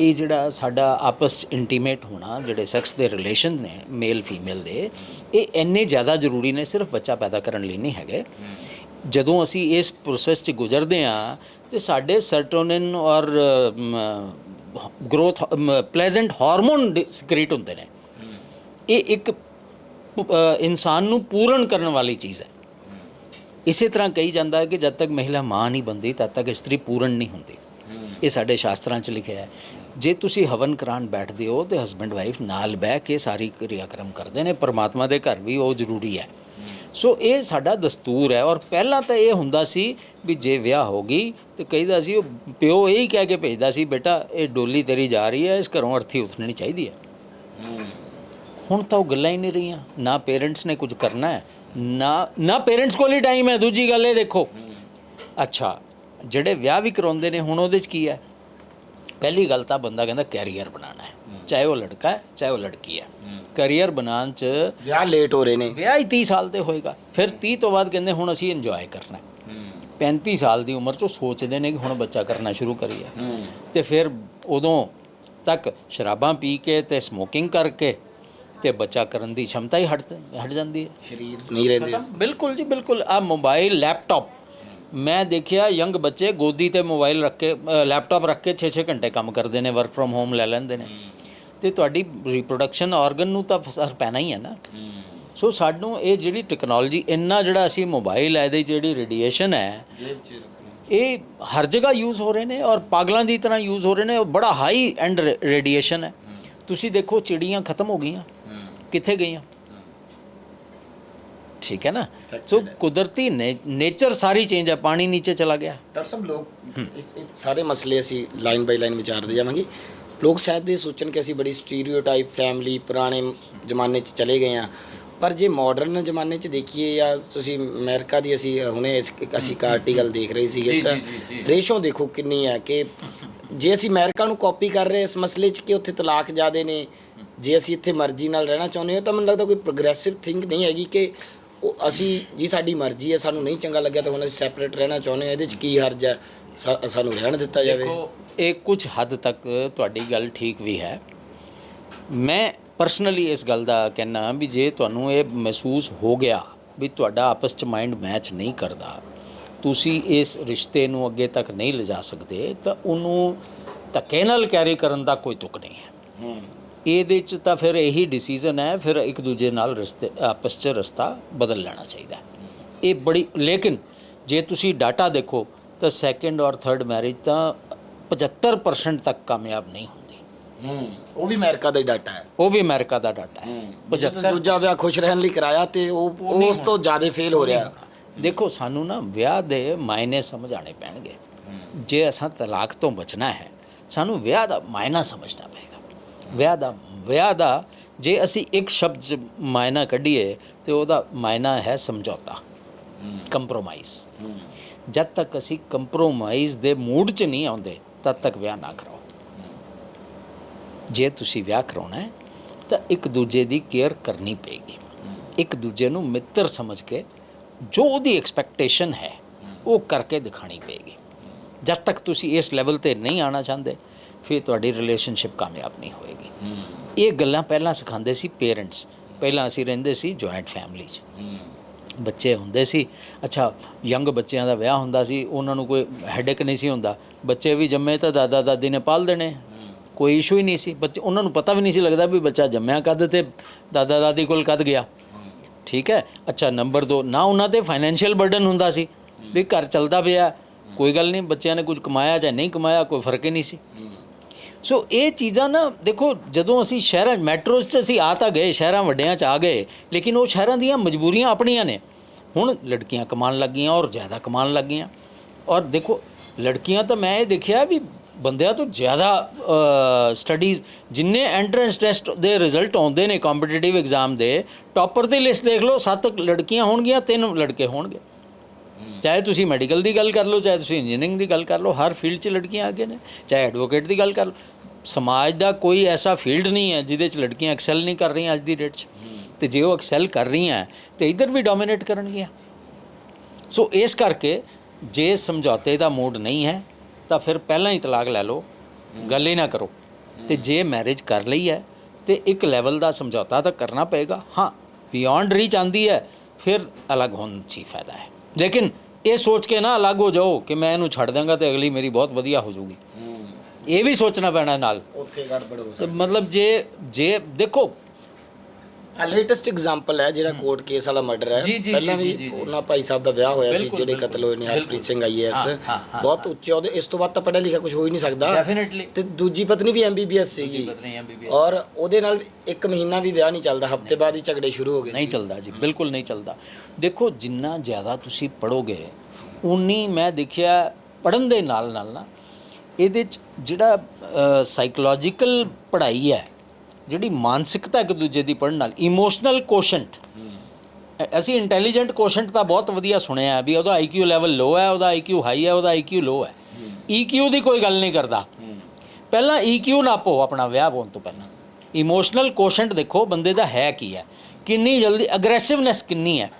ਇਹ ਜਿਹੜਾ ਸਾਡਾ ਆਪਸ ਚ ਇੰਟੀਮੇਟ ਹੋਣਾ, ਜਿਹੜੇ ਸੈਕਸ ਦੇ ਰਿਲੇਸ਼ਨ ਨੇ ਮੇਲ ਫੀਮੇਲ ਦੇ, ਇਹ ਇੰਨੇ ਜ਼ਿਆਦਾ ਜ਼ਰੂਰੀ ਨੇ, ਸਿਰਫ ਬੱਚਾ ਪੈਦਾ ਕਰਨ ਲਈ ਨਹੀਂ ਹੈਗੇ। ਜਦੋਂ ਅਸੀਂ ਇਸ ਪ੍ਰੋਸੈਸ 'ਚ ਗੁਜ਼ਰਦੇ ਆ ਤੇ ਸਾਡੇ ਸਰਟੋਨਿਨ ਔਰ ਗਰੋਥ ਪਲੇਜ਼ੈਂਟ ਹਾਰਮੋਨ ਸਕ੍ਰੀਟ ਹੁੰਦੇ ਨੇ। ਇਹ ਇੱਕ ਇਨਸਾਨ ਨੂੰ ਪੂਰਨ ਕਰਨ ਵਾਲੀ ਚੀਜ਼ ਹੈ। ਇਸੇ ਤਰ੍ਹਾਂ ਕਹੀ ਜਾਂਦਾ ਹੈ ਕਿ ਜਦ ਤੱਕ ਮਹਿਲਾ ਮਾਂ ਨਹੀਂ ਬੰਦੀ ਤਦ ਤੱਕ ਇਸਤਰੀ ਪੂਰਨ ਨਹੀਂ ਹੁੰਦੀ। ਇਹ ਸਾਡੇ ਸ਼ਾਸਤਰਾਂ 'ਚ ਲਿਖਿਆ ਹੈ। ਜੇ ਤੁਸੀਂ ਹਵਨ ਕਰਾਉਣ ਬੈਠਦੇ ਹੋ ਤੇ ਹਸਬੰਡ ਵਾਈਫ ਨਾਲ ਬਹਿ ਕੇ ਸਾਰੀ ਕਿਰਿਆਕਰਮ ਕਰਦੇ ਨੇ, ਪਰਮਾਤਮਾ ਦੇ ਘਰ ਵੀ ਉਹ ਜ਼ਰੂਰੀ ਹੈ। ਸੋ ਇਹ ਸਾਡਾ ਦਸਤੂਰ ਹੈ ਔਰ ਪਹਿਲਾਂ ਤਾਂ ਇਹ ਹੁੰਦਾ ਸੀ ਵੀ ਜੇ ਵਿਆਹ ਹੋ ਗਈ ਤੇ ਕਹਿੰਦਾ ਸੀ, ਉਹ ਪਿਓ ਇਹ ਹੀ ਕਹਿ ਕੇ ਭੇਜਦਾ ਸੀ, ਬੇਟਾ ਇਹ ਡੋਲੀ ਤੇਰੀ ਜਾ ਰਹੀ ਹੈ, ਇਸ ਘਰੋਂ ਅਰਥੀ ਉਠਣੀ ਚਾਹੀਦੀ ਹੈ। ਹੁਣ ਤਾਂ ਉਹ ਗੱਲਾਂ ਹੀ ਨਹੀਂ ਰਹੀਆਂ। ਨਾ ਪੇਰੈਂਟਸ ਨੇ ਕੁਝ ਕਰਨਾ ਹੈ, ਨਾ ਨਾ ਪੇਰੈਂਟਸ ਕੋਲ ਹੀ ਟਾਈਮ ਹੈ। ਦੂਜੀ ਗੱਲ ਇਹ ਦੇਖੋ। ਅੱਛਾ, ਜਿਹੜੇ ਵਿਆਹ ਵੀ ਕਰਾਉਂਦੇ ਨੇ, ਹੁਣ ਉਹਦੇ 'ਚ ਕੀ ਹੈ? ਪਹਿਲੀ ਗੱਲ ਤਾਂ ਬੰਦਾ ਕਹਿੰਦਾ ਕੈਰੀਅਰ ਬਣਾਣਾ ਹੈ। ਚਾਹੇ ਉਹ ਲੜਕਾ ਹੈ ਚਾਹੇ ਉਹ ਲੜਕੀ ਹੈ। ਕੈਰੀਅਰ ਬਣਾਉਣ ਚ ਵਿਆਹ ਲੇਟ ਹੋ ਰਹੇ ਨੇ। ਵਿਆਹ ਹੀ 30 ਸਾਲ ਤੇ ਹੋਏਗਾ। ਫਿਰ 30 ਤੋਂ ਬਾਅਦ ਕਹਿੰਦੇ ਹੁਣ ਅਸੀਂ ਇੰਜੋਏ ਕਰਨਾ 35 ਸਾਲ ਦੀ ਉਮਰ 'ਚ ਸੋਚਦੇ ਨੇ ਕਿ ਹੁਣ ਬੱਚਾ ਕਰਨਾ ਸ਼ੁਰੂ ਕਰੀਏ। ਤੇ ਫਿਰ ਉਦੋਂ ਤੱਕ ਸ਼ਰਾਬਾਂ ਪੀ ਕੇ ਤੇ ਸਮੋਕਿੰਗ ਕਰਕੇ ਤੇ ਬੱਚਾ ਕਰਨ ਦੀ ਸ਼ਮਤਾ ਹੀ ਹਟ ਹਟ ਜਾਂਦੀ ਹੈ। ਸਰੀਰ ਨਹੀਂ ਰਹਿੰਦੇ। ਬਿਲਕੁਲ ਜੀ ਬਿਲਕੁਲ। ਆ ਮੋਬਾਈਲ ਲੈਪਟਾਪ ਮੈਂ ਦੇਖਿਆ ਯੰਗ ਬੱਚੇ ਗੋਦੀ ਤੇ ਮੋਬਾਈਲ ਰੱਖ ਕੇ ਲੈਪਟਾਪ ਰੱਖ ਕੇ 6-6 ਘੰਟੇ ਕੰਮ ਕਰਦੇ ਨੇ ਵਰਕ ਫਰਮ ਹੋਮ ਲੈ ਲੈਂਦੇ ਨੇ। ਤੇ ਤੁਹਾਡੀ ਰਿਪਰੋਡਕਸ਼ਨ ਆਰਗਨ ਨੂੰ ਤਾਂ ਅਸਰ ਪੈਣਾ ਹੀ ਹੈ ਨਾ। ਸੋ ਸਾਨੂੰ ਇਹ ਜਿਹੜੀ ਟੈਕਨੋਲੋਜੀ ਇੰਨਾ ਜਿਹੜਾ ਅਸੀਂ ਮੋਬਾਈਲ ਹੈ ਇਹਦੀ ਜਿਹੜੀ ਰੇਡੀਏਸ਼ਨ ਹੈ ਇਹ ਹਰ ਜਗ੍ਹਾ ਯੂਜ਼ ਹੋ ਰਹੇ ਨੇ ਔਰ ਪਾਗਲਾਂ ਦੀ ਤਰ੍ਹਾਂ ਯੂਜ਼ ਹੋ ਰਹੇ ਨੇ ਉਹ ਬੜਾ ਹਾਈ ਐਂਡ ਰੇਡੀਏਸ਼ਨ ਹੈ। ਤੁਸੀਂ ਦੇਖੋ ਚਿੜੀਆਂ ਖਤਮ ਹੋ ਗਈਆਂ। ਕਿੱਥੇ ਗਈਆਂ? ਠੀਕ ਹੈ ਨਾ? ਸੋ ਕੁਦਰਤੀ ਨੇਚਰ ਸਾਰੀ ਚੇਂਜ ਹੈ ਪਾਣੀ ਨੀਚੇ ਚਲਾ ਗਿਆ। ਡਾਕਟਰ ਸਾਹਿਬ ਲੋਕ ਇਸ- ਸਾਰੇ ਮਸਲੇ ਅਸੀਂ ਲਾਈਨ ਬਾਈ ਲਾਈਨ ਵਿਚਾਰਦੇ ਜਾਵਾਂਗੇ। ਲੋਕ ਸ਼ਾਇਦ ਇਹ ਸੋਚਣ ਕਿ ਅਸੀਂ ਬੜੀ ਸਟੀਰੀਓਟਾਈਪ ਫੈਮਿਲੀ ਪੁਰਾਣੇ ਜ਼ਮਾਨੇ 'ਚ ਚਲੇ ਗਏ ਆ ਪਰ ਜੇ ਮਾਡਰਨ ਜ਼ਮਾਨੇ 'ਚ ਦੇਖੀਏ ਜਾਂ ਤੁਸੀਂ ਅਮਰੀਕਾ ਦੀ ਅਸੀਂ ਹੁਣੇ ਇਸ- ਇੱਕ ਅਸੀਂ ਇੱਕ ਆਰਟੀਕਲ ਦੇਖ ਰਹੇ ਸੀਗੇ ਤਾਂ ਰੇਸ਼ੋ ਦੇਖੋ ਕਿੰਨੀ ਹੈ ਕਿ ਜੇ ਅਸੀਂ ਅਮਰੀਕਾ ਨੂੰ ਕਾਪੀ ਕਰ ਰਹੇ ਇਸ ਮਸਲੇ 'ਚ ਕਿ ਉੱਥੇ ਤਲਾਕ ਜ਼ਿਆਦੇ ਨੇ ਜੇ ਅਸੀਂ ਇੱਥੇ ਮਰਜ਼ੀ ਨਾਲ ਰਹਿਣਾ ਚਾਹੁੰਦੇ ਹਾਂ ਤਾਂ ਮੈਨੂੰ ਲੱਗਦਾ ਕੋਈ ਪ੍ਰੋਗਰੈਸਿਵ ਥਿੰਕ ਨਹੀਂ ਹੈਗੀ ਕਿ ਉਹ ਅਸੀਂ ਜੀ ਸਾਡੀ ਮਰਜ਼ੀ ਹੈ ਸਾਨੂੰ ਨਹੀਂ ਚੰਗਾ ਲੱਗਿਆ ਤਾਂ ਹੁਣ ਅਸੀਂ ਸੈਪਰੇਟ ਰਹਿਣਾ ਚਾਹੁੰਦੇ ਹਾਂ ਇਹਦੇ 'ਚ ਕੀ ਹਰਜ ਹੈ? ਸਾ- ਸਾਨੂੰ ਰਹਿਣ ਦਿੱਤਾ ਜਾਵੇ। ਦੇਖੋ ਇਹ ਕੁਝ ਹੱਦ ਤੱਕ ਤੁਹਾਡੀ ਗੱਲ ਠੀਕ ਵੀ ਹੈ। ਮੈਂ ਪਰਸਨਲੀ ਇਸ ਗੱਲ ਦਾ ਕਹਿਣਾ ਵੀ ਜੇ ਤੁਹਾਨੂੰ ਇਹ ਮਹਿਸੂਸ ਹੋ ਗਿਆ ਵੀ ਤੁਹਾਡਾ ਆਪਸ ਚ ਮਾਈਂਡ ਮੈਚ ਨਹੀਂ ਕਰਦਾ ਤੁਸੀਂ ਇਸ ਰਿਸ਼ਤੇ ਨੂੰ ਅੱਗੇ ਤੱਕ ਨਹੀਂ ਲਿਜਾ ਸਕਦੇ ਤਾਂ ਉਹਨੂੰ ਧੱਕੇ ਨਾਲ ਕੈਰੀ ਕਰਨ ਦਾ ਕੋਈ ਤੁਕ ਨਹੀਂ ਹੈ। ਹੂੰ। ਇਹਦੇ ਚ ਤਾਂ ਫਿਰ ਇਹੀ ਡਿਸੀਜਨ ਹੈ ਫਿਰ ਇੱਕ ਦੂਜੇ ਨਾਲ ਰਿਸ਼ਤੇ ਆਪਸ ਚ ਰਸਤਾ ਬਦਲ ਲੈਣਾ ਚਾਹੀਦਾ। ਇਹ ਬੜੀ ਲੇਕਿਨ ਜੇ ਤੁਸੀਂ ਡਾਟਾ ਦੇਖੋ ਤਾਂ ਸੈਕੰਡ ਔਰ ਥਰਡ ਮੈਰਿਜ ਤਾਂ 75% ਤੱਕ ਕਾਮਯਾਬ ਨਹੀਂ ਹੁੰਦੀ। ਹੂੰ ਉਹ ਵੀ ਅਮਰੀਕਾ ਦਾ ਹੀ ਡਾਟਾ ਹੈ। ਉਹ ਵੀ ਅਮਰੀਕਾ ਦਾ ਡਾਟਾ ਹੈ। ਜੇ ਤੁਸੀਂ ਦੂਜਾ ਵਿਆਹ ਖੁਸ਼ ਰਹਿਣ ਲਈ ਕਰਾਇਆ ਤੇ ਉਹ ਉਹ ਉਸ ਤੋਂ ਜ਼ਿਆਦਾ ਫੇਲ ਹੋ ਰਿਹਾ। ਦੇਖੋ ਸਾਨੂੰ ਨਾ ਵਿਆਹ ਦੇ ਮਾਇਨੇ ਸਮਝਾਣੇ ਪੈਣਗੇ। ਜੇ ਅਸਾਂ ਤਲਾਕ ਤੋਂ ਬਚਣਾ ਹੈ ਸਾਨੂੰ ਵਿਆਹ ਦਾ ਮਾਇਨਾ ਸਮਝਣਾ ਪਏਗਾ। ਵਿਆਹ ਦਾ ਵਿਆਹ ਦਾ, ਜੇ ਅਸੀਂ ਇੱਕ ਸ਼ਬਦ 'ਚ ਮਾਇਨਾ ਕੱਢੀਏ, ਤੇ ਉਹਦਾ ਮਾਇਨਾ ਹੈ ਸਮਝੌਤਾ ਕੰਪਰੋਮਾਈਜ਼ ਜਦ ਤੱਕ ਅਸੀਂ ਕੰਪਰੋਮਾਈਜ਼ ਦੇ ਮੂਡ 'ਚ ਨਹੀਂ ਆਉਂਦੇ, ਤਦ ਤੱਕ ਵਿਆਹ ਨਾ ਕਰਾਓ। ਜੇ ਤੁਸੀਂ ਵਿਆਹ ਕਰਾਉਣਾ ਹੈ, ਤਾਂ ਇੱਕ ਦੂਜੇ ਦੀ ਕੇਅਰ ਕਰਨੀ ਪਏਗੀ। ਇੱਕ ਦੂਜੇ ਨੂੰ ਮਿੱਤਰ ਸਮਝ ਕੇ, ਜੋ ਉਹਦੀ ਐਕਸਪੈਕਟੇਸ਼ਨ ਹੈ, ਉਹ ਕਰਕੇ ਦਿਖਾਣੀ ਪਏਗੀ। ਜਦ ਤੱਕ ਤੁਸੀਂ ਇਸ ਲੈਵਲ ਤੇ ਨਹੀਂ ਆਣਾ ਚਾਹੁੰਦੇ ਫਿਰ ਤੁਹਾਡੀ ਰਿਲੇਸ਼ਨਸ਼ਿਪ ਕਾਮਯਾਬ ਨਹੀਂ ਹੋਏਗੀ। ਇਹ ਗੱਲਾਂ ਪਹਿਲਾਂ ਸਿਖਾਉਂਦੇ ਸੀ ਪੇਰੈਂਟਸ ਪਹਿਲਾਂ ਅਸੀਂ ਰਹਿੰਦੇ ਸੀ ਜੁਆਇੰਟ ਫੈਮਿਲੀ 'ਚ। ਬੱਚੇ ਹੁੰਦੇ ਸੀ। ਅੱਛਾ ਯੰਗ ਬੱਚਿਆਂ ਦਾ ਵਿਆਹ ਹੁੰਦਾ ਸੀ, ਉਹਨਾਂ ਨੂੰ ਕੋਈ ਹੈਡੇਕ ਨਹੀਂ ਸੀ ਹੁੰਦਾ। ਬੱਚੇ ਵੀ ਜੰਮੇ ਤਾਂ ਦਾਦਾ, ਦਾਦੀ ਨੇ ਪਾਲ ਦੇਣੇ। ਕੋਈ ਇਸ਼ੂ ਹੀ ਨਹੀਂ ਸੀ। ਬੱਚੇ, ਉਹਨਾਂ ਨੂੰ ਪਤਾ ਵੀ ਨਹੀਂ ਸੀ ਲੱਗਦਾ ਵੀ ਬੱਚਾ ਜੰਮਿਆ ਕਦ ਤੇ ਦਾਦਾ, ਦਾਦੀ ਕੋਲ ਕਦ ਗਿਆ। ਠੀਕ ਹੈ? ਅੱਛਾ ਨੰਬਰ 2 ਨਾ ਉਹਨਾਂ ਤੇ ਫਾਈਨੈਂਸ਼ੀਅਲ ਬਰਡਨ ਹੁੰਦਾ ਸੀ। ਵੀ ਘਰ ਚੱਲਦਾ ਪਿਆ। ਕੋਈ ਗੱਲ ਨਹੀਂ, ਬੱਚਿਆਂ ਨੇ ਕੁਝ ਕਮਾਇਆ ਜਾਂ ਨਹੀਂ ਕਮਾਇਆ, ਕੋਈ ਫ਼ਰਕ ਹੀ ਨਹੀਂ ਸੀ। ਸੋ ਇਹ ਚੀਜ਼ਾਂ ਨਾ ਦੇਖੋ ਜਦੋਂ ਅਸੀਂ ਸ਼ਹਿਰਾਂ ਮੈਟਰੋਸ 'ਚ ਅਸੀਂ ਆ ਤਾਂ ਗਏ ਸ਼ਹਿਰਾਂ ਵੱਡਿਆਂ 'ਚ ਆ ਗਏ ਲੇਕਿਨ ਉਹ ਸ਼ਹਿਰਾਂ ਦੀਆਂ ਮਜਬੂਰੀਆਂ ਆਪਣੀਆਂ ਨੇ। ਹੁਣ ਲੜਕੀਆਂ ਕਮਾਉਣ ਲੱਗੀਆਂ ਔਰ ਜ਼ਿਆਦਾ ਕਮਾਉਣ ਲੱਗੀਆਂ। ਔਰ ਦੇਖੋ ਲੜਕੀਆਂ ਤਾਂ ਮੈਂ ਇਹ ਦੇਖਿਆ ਵੀ ਬੰਦਿਆਂ ਤੋਂ ਜ਼ਿਆਦਾ ਸਟੱਡੀਜ਼ ਜਿੰਨੇ ਐਂਟਰੈਂਸ ਟੈਸਟ ਦੇ ਰਿਜ਼ਲਟ ਆਉਂਦੇ ਨੇ ਕੰਪੀਟੀਟਿਵ ਐਗਜ਼ਾਮ ਦੇ ਟੌਪਰ ਦੀ ਲਿਸਟ ਦੇਖ ਲਓ ਸੱਤ ਲੜਕੀਆਂ ਹੋਣਗੀਆਂ ਤਿੰਨ ਲੜਕੇ ਹੋਣਗੇ। ਚਾਹੇ ਤੁਸੀਂ ਮੈਡੀਕਲ ਦੀ ਗੱਲ ਕਰ ਲਓ ਚਾਹੇ ਤੁਸੀਂ ਇੰਜੀਨੀਅਰਿੰਗ ਦੀ ਗੱਲ ਕਰ ਲਓ ਹਰ ਫੀਲਡ 'ਚ ਲੜਕੀਆਂ ਅੱਗੇ ਨੇ ਚਾਹੇ ਐਡਵੋਕੇਟ ਦੀ ਗੱਲ ਕਰ ਲਓ। ਸਮਾਜ ਦਾ ਕੋਈ ਐਸਾ ਫੀਲਡ ਨਹੀਂ ਹੈ ਜਿਹਦੇ 'ਚ ਲੜਕੀਆਂ ਐਕਸੈਲ ਨਹੀਂ ਕਰ ਰਹੀਆਂ ਅੱਜ ਦੀ ਡੇਟ 'ਚ। ਤੇ ਜੇ ਉਹ ਐਕਸੈਲ ਕਰ ਰਹੀਆਂ, ਤੇ ਇਧਰ ਵੀ ਡੋਮੀਨੇਟ ਕਰਨਗੀਆਂ। ਸੋ ਇਸ ਕਰਕੇ ਜੇ ਸਮਝੌਤੇ ਦਾ ਮੂਡ ਨਹੀਂ ਹੈ, ਤਾਂ ਫਿਰ ਪਹਿਲਾਂ ਹੀ ਤਲਾਕ ਲੈ ਲਓ, ਗੱਲ ਹੀ ਨਾ ਕਰੋ। ਤੇ ਜੇ ਮੈਰਿਜ ਕਰ ਲਈ ਹੈ, ਤੇ ਇੱਕ ਲੈਵਲ ਦਾ ਸਮਝੌਤਾ ਤਾਂ ਕਰਨਾ ਪਏਗਾ। ਹਾਂ ਬਿਯੋਂਡ ਰੀਚ ਆਂਦੀ ਹੈ, ਫਿਰ ਅਲੱਗ ਹੋਣ 'ਚ ਹੀ ਫਾਇਦਾ ਹੈ। ਲੇਕਿਨ ਇਹ ਸੋਚ ਕੇ ਨਾ ਅਲੱਗ ਹੋ ਜਾਓ ਕਿ ਮੈਂ ਇਹਨੂੰ ਛੱਡ ਦਾਂਗਾ ਤੇ ਅਗਲੀ ਮੇਰੀ ਬਹੁਤ ਵਧੀਆ ਹੋ ਜਾਊਗੀ। ਇਹ ਵੀ ਸੋਚਣਾ ਪੈਣਾ ਨਾਲ। ਉੱਥੇ ਗੜਬੜ ਹੋ ਤੇ ਮਤਲਬ ਜੇ ਜੇ ਦੇਖੋ। ਆ ਲੇਟੈਸਟ ਐਗਜ਼ਾਮਪਲ ਹੈ ਜਿਹੜਾ ਕੋਰਟ ਕੇਸ ਵਾਲਾ ਮਰਡਰ ਹੈ। ਪਹਿਲਾਂ ਵੀ। ਉਹਨਾਂ ਭਾਈ ਸਾਹਿਬ ਦਾ ਵਿਆਹ ਹੋਇਆ ਸੀ ਜਿਹੜੇ ਕਤਲ ਹੋਏ ਨੇ ਹਰਪ੍ਰੀਤ ਸਿੰਘ ਆਈਐਸ ਬਹੁਤ ਉੱਚੇ ਉਹਦੇ ਇਸ ਤੋਂ ਬਾਅਦ ਤਾਂ ਪੜ੍ਹਿਆ ਲਿਖਿਆ ਕੁਝ ਹੋ ਹੀ ਨਹੀਂ ਸਕਦਾ। ਡੈਫੀਨਿਟਲੀ ਤੇ ਦੂਜੀ ਪਤਨੀ ਵੀ ਐਮਬੀਬੀਐਸ ਸੀਗੀ। ਔਰ ਉਹਦੇ ਨਾਲ ਇੱਕ ਮਹੀਨਾ ਵੀ ਵਿਆਹ ਨਹੀਂ ਚੱਲਦਾ ਹਫ਼ਤੇ ਬਾਅਦ ਹੀ ਝਗੜੇ ਸ਼ੁਰੂ ਹੋ ਗਏ ਨਹੀਂ ਚੱਲਦਾ ਜੀ ਬਿਲਕੁਲ ਨਹੀਂ ਚੱਲਦਾ। ਦੇਖੋ ਜਿੰਨਾ ਜ਼ਿਆਦਾ ਤੁਸੀਂ ਪੜੋਗੇ ਉਨੀ ਮੈਂ ਦੇਖਿਆ ਪੜਨ ਦੇ ਨਾਲ ਨਾਲ ਨਾ ਇਹਦੇ ਚ ਜਿਹੜਾ ਸਾਈਕੋਲੋਜੀਕਲ ਪੜ੍ਹਾਈ ਹੈ, ਜਿਹੜੀ ਮਾਨਸਿਕਤਾ ਇੱਕ ਦੂਜੇ ਦੀ ਪੜਨ ਨਾਲ ਇਮੋਸ਼ਨਲ ਕੋਸ਼ੈਂਟ ਅਸੀਂ ਇੰਟੈਲੀਜੈਂਟ ਕੋਸ਼ੈਂਟ ਤਾਂ ਬਹੁਤ ਵਧੀਆ ਸੁਣਿਆ ਵੀ ਉਹਦਾ ਆਈਕਿਊ ਲੈਵਲ ਲੋ ਹੈ, ਉਹਦਾ ਆਈਕਿਊ ਹਾਈ ਹੈ, ਉਹਦਾ ਆਈਕਿਊ ਲੋ ਹੈ। ਈਕਿਊ ਦੀ ਕੋਈ ਗੱਲ ਨਹੀਂ ਕਰਦਾ। ਪਹਿਲਾਂ ਈਕਿਊ ਨਾਪੋ ਆਪਣਾ ਵਿਆਹ ਹੋਣ ਤੋਂ ਪਹਿਲਾਂ। ਇਮੋਸ਼ਨਲ ਕੋਸ਼ੈਂਟ ਦੇਖੋ, ਬੰਦੇ ਦਾ ਹੈ ਕੀ ਹੈ। ਕਿੰਨੀ ਜਲਦੀ ਅਗਰੈਸਿਵਨੈਸ ਕਿੰਨੀ ਹੈ।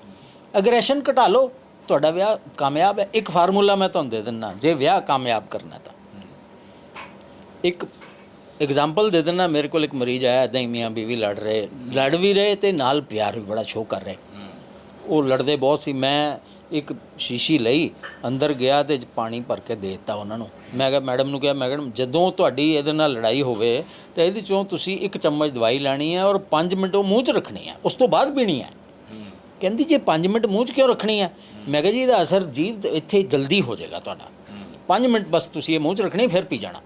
ਅਗਰੈਸ਼ਨ ਘਟਾ ਲਓ, ਤੁਹਾਡਾ ਵਿਆਹ ਕਾਮਯਾਬ ਹੈ। ਇੱਕ ਫਾਰਮੂਲਾ ਮੈਂ ਤੁਹਾਨੂੰ ਦੇ ਦਿੰਦਾ, ਜੇ ਵਿਆਹ ਕਾਮਯਾਬ ਕਰਨਾ ਤਾਂ। ਇੱਕ ਐਗਜ਼ਾਮਪਲ ਦੇ ਦਿੰਦਾ, ਮੇਰੇ ਕੋਲ ਇੱਕ ਮਰੀਜ਼ ਆਇਆ ਇਦਾਂ ਹੀ ਮੀਆਂ ਬੀਵੀ ਲੜ ਰਹੇ, ਲੜ ਵੀ ਰਹੇ ਤੇ ਨਾਲ ਪਿਆਰ ਵੀ ਬੜਾ ਸ਼ੋਅ ਕਰ ਰਹੇ। ਉਹ ਲੜਦੇ ਬਹੁਤ ਸੀ, ਮੈਂ ਇੱਕ ਸ਼ੀਸ਼ੀ ਲਈ, ਅੰਦਰ ਗਿਆ ਤੇ ਪਾਣੀ ਭਰ ਕੇ ਦੇ ਦਿੱਤਾ ਉਹਨਾਂ ਨੂੰ। ਮੈਂ ਕਿਹਾ, ਮੈਡਮ ਨੂੰ ਕਿਹਾ ਮੈਡਮ ਜਦੋਂ ਤੁਹਾਡੀ ਇਹਦੇ ਨਾਲ ਲੜਾਈ ਹੋਵੇ, ਤੇ ਇਹਦੇ ਚੋਂ ਤੁਸੀਂ ਇੱਕ ਚਮਚ ਦਵਾਈ ਲੈਣੀ ਹੈ ਔਰ 5 ਮਿੰਟ ਉਹ ਮੂੰਹ 'ਚ ਰੱਖਣੀ ਹੈ। ਉਸ ਤੋਂ ਬਾਅਦ ਪੀਣੀ ਹੈ। ਕਹਿੰਦੀ, ਜੇ 5 ਮਿੰਟ ਮੂੰਹ 'ਚ ਕਿਉਂ ਰੱਖਣੀ ਹੈ? ਮੈਂ ਕਿਹਾ, ਜੀ, ਇਹਦਾ ਅਸਰ ਜੀਭ ਇੱਥੇ ਜਲਦੀ ਹੋ ਜਾਏਗਾ ਤੁਹਾਡਾ। 5 ਮਿੰਟ ਬਸ ਤੁਸੀਂ ਇਹ ਮੂੰਹ 'ਚ ਰੱਖਣੀ, ਫਿਰ ਪੀ ਜਾਣਾ।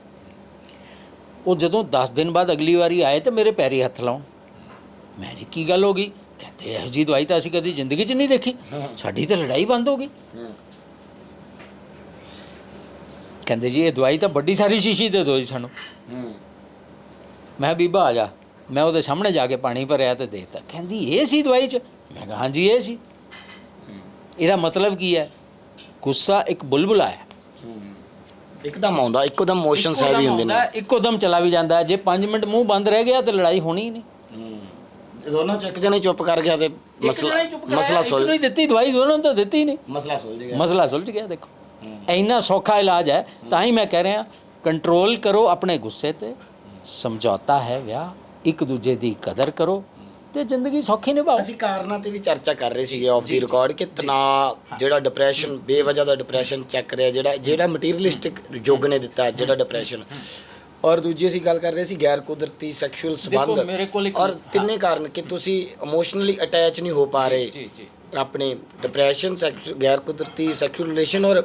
ਉਹ ਜਦੋਂ 10 ਦਿਨ ਬਾਅਦ ਅਗਲੀ ਵਾਰੀ ਆਏ ਤੇ ਮੇਰੇ ਪੈਰੀ ਹੱਥ ਲਾਉਣ। ਮੈਂ ਜੀ ਕੀ ਗੱਲ ਹੋ ਗਈ? ਕਹਿੰਦੇ ਇਹ ਜੀ ਦਵਾਈ ਤਾਂ ਅਸੀਂ ਕਦੀ ਜ਼ਿੰਦਗੀ 'ਚ ਨਹੀਂ ਦੇਖੀ। ਸਾਡੀ ਤਾਂ ਲੜਾਈ ਬੰਦ ਹੋ ਗਈ। ਕਹਿੰਦੇ ਜੀ ਇਹ ਦਵਾਈ ਤਾਂ ਵੱਡੀ ਸਾਰੀ ਸ਼ੀਸ਼ੀ ਦੇ ਦਿਓ ਜੀ ਸਾਨੂੰ। ਮੈਂ ਬੀਬਾ ਆ ਜਾ। ਮੈਂ ਉਹਦੇ ਸਾਹਮਣੇ ਜਾ ਕੇ ਪਾਣੀ ਭਰਿਆ ਤੇ ਦੇਤਾ ਕਹਿੰਦੀ ਇਹ ਸੀ ਦਵਾਈ 'ਚ? ਮੈਂ ਕਿਹਾ ਹਾਂਜੀ ਇਹ ਸੀ। ਇਹਦਾ ਮਤਲਬ ਕੀ ਹੈ? ਗੁੱਸਾ ਇੱਕ ਬੁਲਬੁਲਾ ਹੈ। ਇੱਕਦਮ ਆਉਂਦਾ ਇੱਕੋਦਮ ਮੋਸ਼ਨਸ ਹੈਵੀ ਹੁੰਦੇ ਨੇ। ਇੱਕੋ ਦਮ ਚਲਾ ਵੀ ਜਾਂਦਾ। ਹੈ। ਜੇ 5 ਮਿੰਟ ਮੂੰਹ ਬੰਦ ਰਹਿ ਗਿਆ ਤੇ ਲੜਾਈ ਹੋਣੀ ਹੀ ਨਹੀਂ। ਦੋਨੋਂ ਚ ਇੱਕ ਜਣੇ ਚੁੱਪ ਕਰ ਗਿਆ ਤੇ ਮਸਲਾ ਮਸਲਾ ਇੱਕ ਸੁਲ ਨੂੰ ਹੀ ਦਿੱਤੀ ਦਵਾਈ ਦੋਨਾਂ ਨੂੰ ਤਾਂ ਦਿੱਤੀ ਨਹੀਂ। ਮਸਲਾ ਸੁਲਝ ਗਿਆ। ਮਸਲਾ ਸੁਲਝ ਗਿਆ ਦੇਖੋ। ਇੰਨਾ ਸੌਖਾ ਇਲਾਜ ਹੈ ਤਾਂ ਹੀ ਮੈਂ ਕਹਿ ਰਿਹਾ ਕੰਟਰੋਲ ਕਰੋ ਆਪਣੇ ਗੁੱਸੇ ਤੇ ਸਮਝੌਤਾ ਹੈ ਵਿਆਹ ਇੱਕ ਦੂਜੇ ਦੀ ਕਦਰ ਕਰੋ। ਤੇ ਜ਼ਿੰਦਗੀ ਸੌਖੀ ਨਿਭਾਓ। ਅਸੀਂ ਕਾਰਨਾਂ ਤੇ ਵੀ ਚਰਚਾ ਕਰ ਰਹੇ ਸੀਗੇ ਆਫ ਦੀ ਰਿਕਾਰਡ ਕਿ ਤਣਾਅ ਜਿਹੜਾ ਡਿਪਰੈਸ਼ਨ ਬੇਵਜ੍ਹਾ ਦਾ ਡਿਪਰੈਸ਼ਨ ਚੱਕ ਰਿਹਾ ਜਿਹੜਾ ਜਿਹੜਾ ਮਟੀਰੀਅਲਿਸਟਿਕ ਯੁੱਗ ਨੇ ਦਿੱਤਾ ਜਿਹੜਾ ਡਿਪਰੈਸ਼ਨ ਔਰ ਦੂਜੀ ਅਸੀਂ ਗੱਲ ਕਰ ਰਹੇ ਸੀ ਗੈਰ ਕੁਦਰਤੀ ਸੈਕਸ਼ੂਅਲ ਸਬੰਧ ਔਰ ਤਿੰਨੇ ਕਾਰਨ ਕਿ ਤੁਸੀਂ ਇਮੋਸ਼ਨਲੀ ਅਟੈਚ ਨਹੀਂ ਹੋ ਪਾ ਰਹੇ। ਜੀ ਜੀ। ਆਪਣੇ ਡਿਪਰੈਸ਼ਨ ਗੈਰ ਕੁਦਰਤੀ ਸੈਕਸ਼ੂਅਲ ਰਿਲੇਸ਼ਨ ਔਰ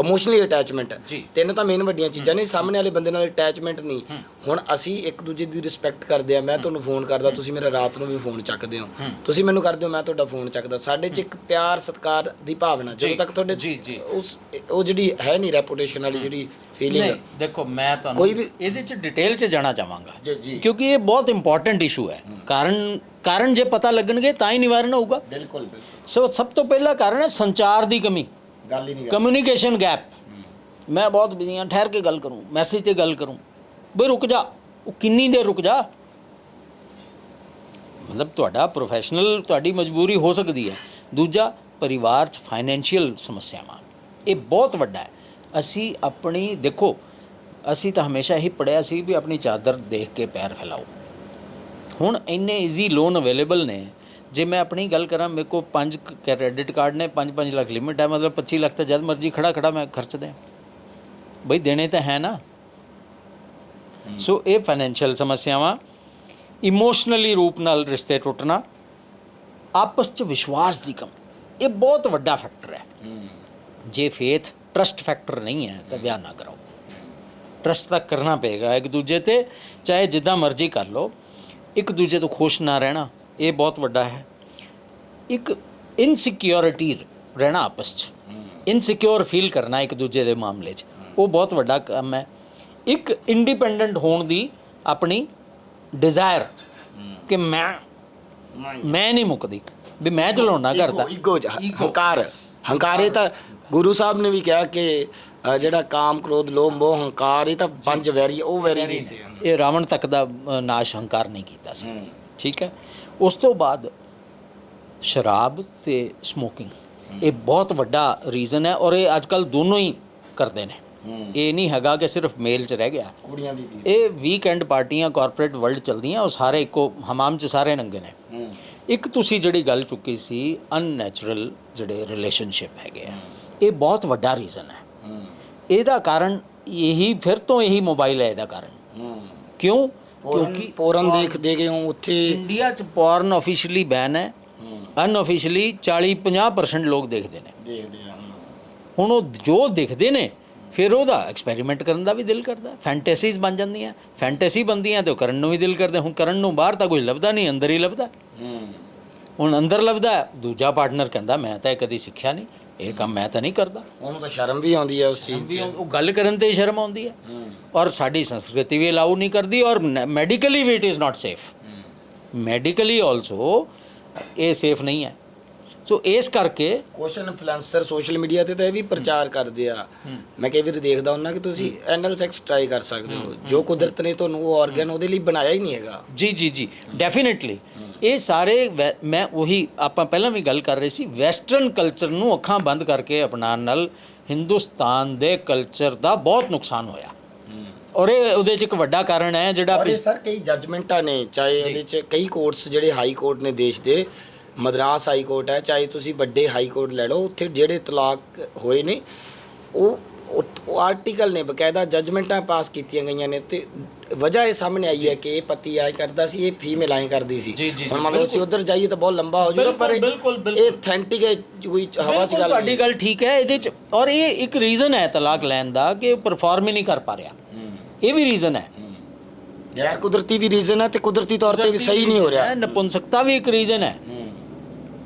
ਇਮੋਸ਼ਨਲੀ ਅਟੈਚਮੈਂਟ। ਤਿੰਨ ਤਾਂ ਮੇਨ ਵੱਡੀਆਂ ਚੀਜ਼ਾਂ ਨੇ ਸਾਹਮਣੇ ਵਾਲੇ ਬੰਦੇ ਨਾਲ ਅਟੈਚਮੈਂਟ ਨਹੀਂ। ਹੁਣ ਅਸੀਂ ਇੱਕ ਦੂਜੇ ਦੀ ਰਿਸਪੈਕਟ ਕਰਦੇ ਆ ਮੈਂ ਤੁਹਾਨੂੰ ਫੋਨ ਕਰਦਾ ਤੁਸੀਂ ਮੇਰਾ ਰਾਤ ਨੂੰ ਵੀ ਫੋਨ ਚੱਕਦੇ ਹੋ। ਤੁਸੀਂ ਮੈਨੂੰ ਕਰਦੇ ਹੋ ਮੈਂ ਤੁਹਾਡਾ ਫੋਨ ਚੱਕਦਾ। ਸਾਡੇ 'ਚ ਇੱਕ ਪਿਆਰ ਸਤਿਕਾਰ ਦੀ ਭਾਵਨਾ ਜਦੋਂ ਤੱਕ ਤੁਹਾਡੇ। ਉਸ ਉਹ ਜਿਹੜੀ ਹੈ ਨਹੀਂ ਰੈਪੂਟੇਸ਼ਨ ਵਾਲੀ ਜਿਹੜੀ ਫੀਲਿੰਗ ਨਹੀਂ ਦੇਖੋ ਮੈਂ ਤੁਹਾਨੂੰ ਕੋਈ ਵੀ- ਇਹਦੇ ਚ ਡਿਟੇਲ ਚ ਜਾਣਾ ਚਾਹਾਂਗਾ। ਕਿਉਂਕਿ ਇਹ ਬਹੁਤ ਇੰਪੋਰਟੈਂਟ ਇਸ਼ੂ ਹੈ। ਕਾਰਨ ਕਾਰਨ ਜੇ ਪਤਾ ਲੱਗਣਗੇ ਤਾਂ ਹੀ ਨਿਵਾਰਨ ਹੋਊਗਾ। ਬਿਲਕੁਲ ਸੋ ਸਭ ਤੋਂ ਪਹਿਲਾ ਕਾਰਨ ਹੈ ਸੰਚਾਰ ਦੀ ਕਮੀ। ਗੱਲ ਹੀ ਨਹੀਂ ਕਮਿਊਨੀਕੇਸ਼ਨ ਗੈਪ ਮੈਂ ਬਹੁਤ ਬਿਜ਼ੀ ਹਾਂ ਠਹਿਰ ਕੇ ਗੱਲ ਕਰੂੰ ਮੈਸੇਜ ਤੇ ਗੱਲ ਕਰੂੰ। ਬਈ ਰੁਕ ਜਾ ਉਹ ਕਿੰਨੀ ਦੇਰ ਰੁਕ ਜਾ? ਮਤਲਬ ਤੁਹਾਡਾ ਪ੍ਰੋਫੈਸ਼ਨਲ ਤੁਹਾਡੀ ਮਜਬੂਰੀ ਹੋ ਸਕਦੀ ਹੈ। ਦੂਜਾ ਪਰਿਵਾਰ 'ਚ ਫਾਈਨੈਂਸ਼ੀਅਲ ਸਮੱਸਿਆਵਾਂ। ਇਹ ਬਹੁਤ ਵੱਡਾ ਹੈ। ਅਸੀਂ ਆਪਣੀ ਦੇਖੋ ਅਸੀਂ ਤਾਂ ਹਮੇਸ਼ਾ ਹੀ ਪੜਿਆ ਸੀ ਵੀ ਆਪਣੀ ਚਾਦਰ ਦੇਖ ਕੇ ਪੈਰ ਫੈਲਾਓ। ਹੁਣ ਇੰਨੇ ਈਜ਼ੀ ਲੋਨ ਅਵੇਲੇਬਲ ਨੇ, ਜੇ ਮੈਂ ਆਪਣੀ ਗੱਲ ਕਰਾਂ, ਮੇਰੇ ਕੋਲ ਪੰਜ ਕ੍ਰੈਡਿਟ ਕਾਰਡ ਨੇ 5-5 ਲੱਖ ਲਿਮਿਟ ਹੈ, ਮਤਲਬ 25 ਲੱਖ ਤਾਂ ਜਦ ਮਰਜ਼ੀ ਖੜਾ ਖੜਾ ਮੈਂ ਖਰਚ ਦਿਆਂ। ਬਈ ਦੇਣੇ ਤਾਂ ਹੈ ਨਾ। ਸੋ ਇਹ ਫਾਈਨੈਂਸ਼ੀਅਲ ਸਮੱਸਿਆਵਾਂ ਇਮੋਸ਼ਨਲੀ ਰੂਪ ਨਾਲ ਰਿਸ਼ਤੇ ਟੁੱਟਣਾ, ਆਪਸ 'ਚ ਵਿਸ਼ਵਾਸ ਦੀ ਕਮੀ, ਇਹ ਬਹੁਤ ਵੱਡਾ ਫੈਕਟਰ ਹੈ। ਜੇ ਫੇਥ ਟਰਸਟ ਫੈਕਟਰ ਨਹੀਂ ਹੈ, ਤਾਂ ਵਿਆਹ ਨਾ ਕਰਾਓ। ਟਰਸਟ ਤਾਂ ਕਰਨਾ ਪਏਗਾ ਇੱਕ ਦੂਜੇ ਤੇ, ਚਾਹੇ ਜਿੱਦਾਂ ਮਰਜ਼ੀ ਕਰ ਲਓ। ਇੱਕ ਦੂਜੇ ਤੋਂ ਖੁਸ਼ ਨਾ ਰਹਿਣਾ ਇਹ ਬਹੁਤ ਵੱਡਾ ਹੈ। ਇੱਕ ਇਨਸਿਕਿਉਰਿਟੀ ਰਹਿਣਾ ਆਪਸ 'ਚ। ਇਨਸਿਕਿਉਰ ਫੀਲ ਕਰਨਾ ਇੱਕ ਦੂਜੇ ਦੇ ਮਾਮਲੇ 'ਚ। ਉਹ ਬਹੁਤ ਵੱਡਾ ਕੰਮ ਹੈ। ਇੱਕ ਇੰਡੀਪੈਂਡੈਂਟ ਹੋਣ ਦੀ ਆਪਣੀ ਡਿਜ਼ਾਇਰ ਕਿ ਮੈਂ ਮੈਂ ਨਹੀਂ ਮੁੱਕਦੀ। ਵੀ ਮੈਂ ਚਲਾਉਣਾ ਕਰਦਾ। ਈਗੋ ਹੰਕਾਰ। ਹੰਕਾਰੇ ਤਾਂ ਗੁਰੂ ਸਾਹਿਬ ਨੇ ਵੀ ਕਿਹਾ ਕਿ ਅ, ਜਿਹੜਾ ਕਾਮ ਕ੍ਰੋਧ ਲੋਭ ਮੋਹ ਹੰਕਾਰ ਇਹ ਤਾਂ ਪੰਜ ਵੈਰੀ ਉਹ ਵੈਰੀ ਨਹੀਂ ਇਹ ਰਾਵਣ ਤੱਕ ਦਾ ਅ, ਨਾਸ਼ ਹੰਕਾਰ ਨਹੀਂ ਕੀਤਾ ਸੀ। ਠੀਕ ਹੈ? ਉਸ ਤੋਂ ਬਾਅਦ ਸ਼ਰਾਬ ਤੇ ਸਮੋਕਿੰਗ ਇਹ ਬਹੁਤ ਵੱਡਾ ਰੀਜ਼ਨ ਹੈ ਔਰ ਇਹ ਅੱਜ ਕੱਲ ਦੋਨੋਂ ਹੀ ਕਰਦੇ ਨੇ। ਇਹ ਨਹੀਂ ਹੈਗਾ ਕਿ ਸਿਰਫ ਮੇਲ 'ਚ ਰਹਿ ਗਿਆ। ਕੁੜੀਆਂ ਵੀ ਇਹ ਵੀਕਐਂਡ ਪਾਰਟੀਆਂ ਕਾਰਪੋਰੇਟ ਵਰਲਡ ਚਲਦੀਆਂ ਉਹ ਸਾਰੇ ਇੱਕੋ ਹਮਾਮ 'ਚ ਸਾਰੇ ਨੰਗੇ ਨੇ। ਇੱਕ ਤੁਸੀਂ ਜਿਹੜੀ ਗੱਲ ਚੁੱਕੀ ਸੀ ਅਨਨੈਚੁਰਲ ਜਿਹੜੇ ਰਿਲੇਸ਼ਨਸ਼ਿਪ ਹੈਗੇ ਆ। ਇਹ ਬਹੁਤ ਵੱਡਾ ਰੀਜ਼ਨ ਹੈ। ਇਹਦਾ ਕਾਰਨ ਇਹੀ ਫਿਰ ਤੋਂ ਇਹੀ ਮੋਬਾਈਲ ਹੈ ਇਹਦਾ ਕਾਰਨ। ਕਿਉਂ? ਕਿਉਂਕਿ ਪੋਰਨ ਦੇਖ ਦੇ ਗਏ ਹੋ ਉੱਥੇ ਇੰਡੀਆ 'ਚ ਪੋਰਨ ਆਫੀਸ਼ੀਅਲੀ ਬੈਨ ਹੈ। ਅਨਆਫੀਸ਼ੀਅਲੀ 40 50% ਲੋਕ ਦੇਖਦੇ ਨੇ। ਦੇਖਦੇ ਆ ਹੁਣ ਉਹ ਜੋ ਦਿਖਦੇ ਨੇ ਫਿਰ ਉਹਦਾ ਐਕਸਪੈਰੀਮੈਂਟ ਕਰਨ ਦਾ ਵੀ ਦਿਲ ਕਰਦਾ। ਫੈਂਟੇਸੀਜ਼ ਬਣ ਜਾਂਦੀਆਂ। ਫੈਂਟੇਸੀ ਬਣਦੀਆਂ ਤੇ ਉਹ ਕਰਨ ਨੂੰ ਵੀ ਦਿਲ ਕਰਦਾ। ਹੁਣ ਕਰਨ ਨੂੰ ਬਾਹਰ ਤਾਂ ਕੁਝ ਲੱਭਦਾ ਨਹੀਂ ਅੰਦਰ ਹੀ ਲੱਭਦਾ। ਹੁਣ ਅੰਦਰ ਲੱਭਦਾ ਦੂਜਾ ਪਾਰਟਨਰ ਕਹਿੰਦਾ ਮੈਂ ਤਾਂ ਇਹ ਕਦੀ ਸਿੱਖਿਆ ਨਹੀਂ। ਇਹ ਕੰਮ ਮੈਂ ਤਾਂ ਨਹੀਂ ਕਰਦਾ। ਉਹਨੂੰ ਤਾਂ ਸ਼ਰਮ ਵੀ ਆਉਂਦੀ ਹੈ ਉਸ ਚੀਜ਼ ਵੀ ਉਹ ਉਹ ਗੱਲ ਕਰਨ ਤੇ ਹੀ ਸ਼ਰਮ ਆਉਂਦੀ ਹੈ। ਔਰ ਸਾਡੀ ਸੰਸਕ੍ਰਿਤੀ ਵੀ ਅਲਾਉ ਨਹੀਂ ਕਰਦੀ ਔਰ medically we it is not safe medically also ਇਹ ਸੇਫ ਨਹੀਂ ਹੈ। ਸੋ ਇਸ ਕਰਕੇ ਕੁਝ ਇਨਫਲੂਐਂਸਰ ਸੋਸ਼ਲ ਮੀਡੀਆ ਤੇ ਤਾਂ ਇਹ ਵੀ ਪ੍ਰਚਾਰ ਕਰਦੇ ਆ। ਮੈਂ ਕਈ ਵਾਰ ਦੇਖਦਾ ਹੁੰਦਾ ਕਿ ਤੁਸੀਂ ਐਨਲ ਸੈਕਸ ਟਰਾਈ ਕਰ ਸਕਦੇ ਹੋ। ਜੋ ਕੁਦਰਤ ਨੇ ਤੁਹਾਨੂੰ ਉਹ ਆਰਗਨ ਉਹਦੇ ਲਈ ਬਣਾਇਆ ਹੀ ਨਹੀਂ ਹੈਗਾ। ਜੀ ਜੀ ਜੀ। ਡੈਫੀਨਿਟਲੀ ਇਹ ਸਾਰੇ ਮੈਂ ਉਹੀ ਆਪਾਂ ਪਹਿਲਾਂ ਵੀ ਗੱਲ ਕਰ ਰਹੇ ਸੀ ਵੈਸਟਰਨ ਕਲਚਰ ਨੂੰ ਅੱਖਾਂ ਬੰਦ ਕਰਕੇ ਅਪਣਾਉਣ ਨਾਲ ਹਿੰਦੁਸਤਾਨ ਦੇ ਕਲਚਰ ਦਾ ਬਹੁਤ ਨੁਕਸਾਨ ਹੋਇਆ। ਔਰ ਇਹ ਉਹਦੇ ਚ ਇੱਕ ਵੱਡਾ ਕਾਰਨ ਹੈ ਜਿਹੜਾ ਔਰ ਸਰ ਕਈ ਜੱਜਮੈਂਟਾਂ ਨੇ ਚਾਹੇ ਇਹਦੇ ਚ ਕਈ ਕੋਰਟਸ ਜਿਹੜੇ ਹਾਈ ਕੋਰਟ ਨੇ ਦੇਸ਼ ਦੇ ਮਦਰਾਸ ਹਾਈ ਕੋਰਟ ਹੈ ਚਾਹੇ ਤੁਸੀਂ ਵੱਡੇ ਹਾਈ ਕੋਰਟ ਲੈ ਲਓ ਉੱਥੇ ਜਿਹੜੇ ਤਲਾਕ ਹੋਏ ਨੇ ਉਹ ਆਰਟੀਕਲ ਨੇ ਬਕਾਇਦਾ ਜੱਜਮੈਂਟਾਂ ਪਾਸ ਕੀਤੀਆਂ ਗਈਆਂ ਨੇ ਤੇ ਵਜ੍ਹਾ ਇਹ ਸਾਹਮਣੇ ਆਈ ਹੈ ਕਿ ਇਹ ਪਤੀ ਆਏ ਕਰਦਾ ਸੀ ਇਹ ਫੀਮੇਲ ਆਏ ਕਰਦੀ ਸੀ। ਜੀ, ਜੀ, ਹੁਣ ਮੰਨ ਲਓ ਅਸੀਂ ਉਧਰ ਜਾਈਏ ਤਾਂ ਬਹੁਤ ਲੰਬਾ ਹੋ ਜਾਊਗਾ ਪਰ ਇਹ- ਬਿਲਕੁਲ, ਬਿਲਕੁਲ। ਇਹ ਅਥੈਂਟਿਕ ਹੈ ਕੋਈ ਹਵਾ 'ਚ ਬਿਲਕੁਲ ਗੱਲ ਤੁਹਾਡੀ ਗੱਲ ਠੀਕ ਹੈ ਇਹਦੇ ਚ ਔਰ ਇਹ ਇੱਕ ਰੀਜ਼ਨ ਹੈ ਤਲਾਕ ਲੈਣ ਦਾ ਕਿ ਪਰਫਾਰਮ ਹੀ ਨਹੀਂ ਕਰ ਪਾ ਰਿਹਾ। ਇਹ ਵੀ ਰੀਜ਼ਨ ਹੈ। ਗੈਰ ਕੁਦਰਤੀ ਵੀ ਰੀਜ਼ਨ ਹੈ ਤੇ ਕੁਦਰਤੀ ਤੌਰ ਤੇ ਵੀ ਸਹੀ ਨਹੀਂ ਹੋ ਰਿਹਾ। ਹੈ, ਨਪੁੰਸਕਤਾ ਵੀ ਇੱਕ ਰੀਜ਼ਨ ਹੈ।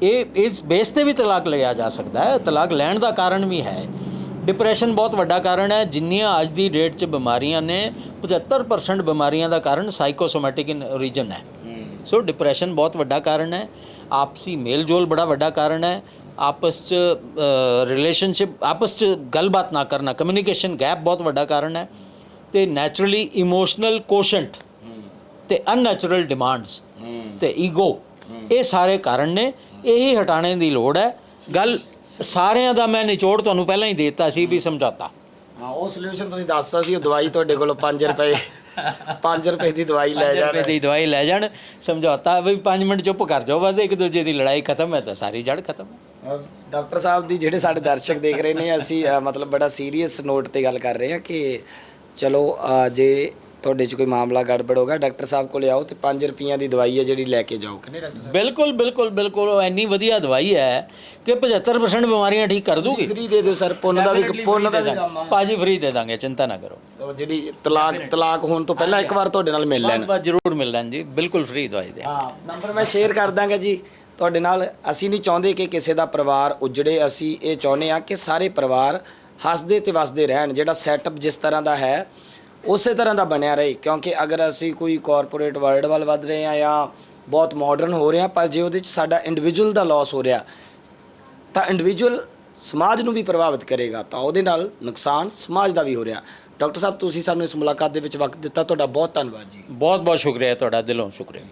ਇਹ ਇਸ ਬੇਸ ਤੇ ਵੀ ਤਲਾਕ ਲਿਆ ਜਾ ਸਕਦਾ ਹੈ ਤਲਾਕ ਲੈਣ ਦਾ ਕਾਰਨ ਵੀ ਹੈ। ਡਿਪਰੈਸ਼ਨ ਬਹੁਤ ਵੱਡਾ ਕਾਰਨ ਹੈ। ਜਿੰਨੀਆਂ ਅੱਜ ਦੀ ਡੇਟ 'ਚ ਬਿਮਾਰੀਆਂ ਨੇ 75% ਬਿਮਾਰੀਆਂ ਦਾ ਕਾਰਨ ਸਾਈਕੋਸੋਮੈਟਿਕ ਇਨ ਰੀਜਨ ਹੈ। ਸੋ ਡਿਪਰੈਸ਼ਨ ਬਹੁਤ ਵੱਡਾ ਕਾਰਨ ਹੈ। ਆਪਸੀ ਮੇਲ ਜੋਲ ਬੜਾ ਵੱਡਾ ਕਾਰਨ ਹੈ। ਆਪਸ 'ਚ ਰਿਲੇਸ਼ਨਸ਼ਿਪ ਆਪਸ 'ਚ ਗੱਲਬਾਤ ਨਾ ਕਰਨਾ ਕਮਿਊਨੀਕੇਸ਼ਨ ਗੈਪ ਬਹੁਤ ਵੱਡਾ ਕਾਰਨ ਹੈ। ਤੇ ਨੈਚੁਰਲੀ ਇਮੋਸ਼ਨਲ ਕੋਸ਼ੈਂਟ ਤੇ ਅਨਨੈਚੁਰਲ ਡਿਮਾਂਡਸ ਤੇ ਈਗੋ ਇਹ ਸਾਰੇ ਕਾਰਨ ਨੇ। ਇਹੀ ਹਟਾਣੇ ਦੀ ਲੋੜ ਹੈ। ਗੱਲ ਸਾਰਿਆਂ ਦਾ ਮੈਂ ਨਿਚੋੜ ਤੁਹਾਨੂੰ ਪਹਿਲਾਂ ਹੀ ਦੇ ਦਿੱਤਾ ਸੀ ਵੀ ਸਮਝੌਤਾ। ਹਾਂ ਉਹ ਸੋਲੂਸ਼ਨ ਤੁਸੀਂ ਦੱਸਤਾ ਸੀ ਉਹ ਦਵਾਈ ਤੁਹਾਡੇ ਕੋਲੋਂ 5 ਰੁਪਏ 5 ਰੁਪਏ ਦੀ ਦਵਾਈ ਲੈ ਜਾਣ ਰੁਪਏ ਦੀ ਦਵਾਈ ਲੈ ਜਾਣ ਸਮਝੌਤਾ ਵੀ 5 ਮਿੰਟ ਚੁੱਪ ਕਰ ਜਾਓ ਬਸ ਇੱਕ ਦੂਜੇ ਦੀ ਲੜਾਈ ਖਤਮ ਹੈ ਤਾਂ ਸਾਰੀ ਜੜ ਖਤਮ ਡਾਕਟਰ ਸਾਹਿਬ ਦੀ ਜਿਹੜੇ ਸਾਡੇ ਦਰਸ਼ਕ ਦੇਖ ਰਹੇ ਨੇ ਅਸੀਂ ਮਤਲਬ ਬੜਾ ਸੀਰੀਅਸ ਨੋਟ ਤੇ ਗੱਲ ਕਰ ਰਹੇ ਹਾਂ ਕਿ ਚਲੋ ਜੇ ਤੁਹਾਡੇ 'ਚ ਕੋਈ ਮਾਮਲਾ ਗੜਬੜ ਹੋਗਾ ਡਾਕਟਰ ਸਾਹਿਬ ਕੋਲੇ ਆਓ ਤੇ 5 ਰੁਪਈਆਂ ਦੀ ਦਵਾਈ ਹੈ ਜਿਹੜੀ ਲੈ ਕੇ ਜਾਓ। ਕਿੰਨੇ ਡਾਕਟਰ ਸਾਹਿਬ? ਬਿਲਕੁਲ ਬਿਲਕੁਲ ਬਿਲਕੁਲ। ਉਹ ਇੰਨੀ ਵਧੀਆ ਦਵਾਈ ਹੈ ਕਿ 75% ਬਿਮਾਰੀਆਂ ਠੀਕ ਕਰ ਦੂਗੀ। ਫ੍ਰੀ ਦੇ ਦਿਓ ਸਰ ਪੁੰਨ ਦਾ ਵੀ ਪੁੰਨ ਦਾ ਵੀ ਕੰਮ ਆ। ਪਾਜੀ ਫ੍ਰੀ ਦੇ ਦਾਂਗੇ ਚਿੰਤਾ ਨਾ ਕਰੋ। ਉਹ ਜਿਹੜੀ ਤਲਾਕ ਤਲਾਕ ਹੋਣ ਤੋਂ ਪਹਿਲਾਂ ਇੱਕ ਵਾਰ ਤੁਹਾਡੇ ਨਾਲ ਮਿਲ ਲੈਣ। ਬਸ ਜ਼ਰੂਰ ਮਿਲ ਲੈਣ ਜੀ। ਬਿਲਕੁਲ ਫ੍ਰੀ ਦਵਾਈ ਦੇ। ਹਾਂ ਨੰਬਰ ਮੈਂ ਸ਼ੇਅਰ ਕਰ ਦਾਂਗਾ ਜੀ। ਤੁਹਾਡੇ ਨਾਲ ਅਸੀਂ ਨਹੀਂ ਚਾਹੁੰਦੇ ਕਿ ਕਿਸੇ ਦਾ ਪਰਿਵਾਰ ਉਜੜੇ। ਅਸੀਂ ਇਹ ਚਾਹੁੰਦੇ ਆ ਕਿ ਸਾਰੇ ਪਰਿਵਾਰ ਹੱਸਦੇ ਤੇ ਵਸਦੇ ਰਹਿਣ। ਜਿਹੜਾ ਸੈਟਅਪ ਜਿਸ ਤਰ੍ਹਾਂ ਦਾ ਹੈ ਉਸੇ ਤਰ੍ਹਾਂ ਦਾ ਬਣਿਆ ਰਹੇ ਕਿਉਂਕਿ ਅਗਰ ਅਸੀਂ ਕੋਈ ਕਾਰਪੋਰੇਟ ਵਰਲਡ ਵੱਲ ਵੱਧ ਰਹੇ ਆ ਜਾਂ ਬਹੁਤ ਮਾਡਰਨ ਹੋ ਰਹੇ ਆ ਪਰ ਜੇ ਉਹਦੇ ਚ ਸਾਡਾ ਇੰਡੀਵਿਜੂਅਲ ਦਾ ਲਾਸ ਹੋ ਰਿਹਾ ਤਾਂ ਇੰਡੀਵਿਜੂਅਲ ਸਮਾਜ ਨੂੰ ਵੀ ਪ੍ਰਭਾਵਿਤ ਕਰੇਗਾ ਤਾਂ ਉਹਦੇ ਨਾਲ ਨੁਕਸਾਨ ਸਮਾਜ ਦਾ ਵੀ ਹੋ ਰਿਹਾ। ਡਾਕਟਰ ਸਾਹਿਬ ਤੁਸੀਂ ਸਾਨੂੰ ਇਸ ਮੁਲਾਕਾਤ ਦੇ ਵਿੱਚ ਵਕਤ ਦਿੱਤਾ ਤੁਹਾਡਾ ਬਹੁਤ ਧੰਨਵਾਦ ਜੀ। ਬਹੁਤ ਬਹੁਤ ਸ਼ੁਕਰੀਆ ਤੁਹਾਡਾ ਦਿਲੋਂ ਸ਼ੁਕਰੀਆ।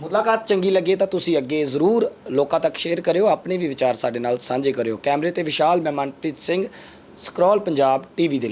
ਮੁਲਾਕਾਤ ਚੰਗੀ ਲੱਗੇ ਤਾਂ ਤੁਸੀਂ ਅੱਗੇ ਜ਼ਰੂਰ ਲੋਕਾਂ ਤੱਕ ਸ਼ੇਅਰ ਕਰਿਓ ਆਪਣੇ ਵੀ ਵਿਚਾਰ ਸਾਡੇ ਨਾਲ ਸਾਂਝੇ ਕਰਿਓ। ਕੈਮਰੇ ਤੇ ਵਿਸ਼ਾਲ ਮੈਂ ਮਨਪ੍ਰੀਤ ਸਿੰਘ ਸਕਰੋਲ ਪੰਜਾਬ ਟੀਵੀ।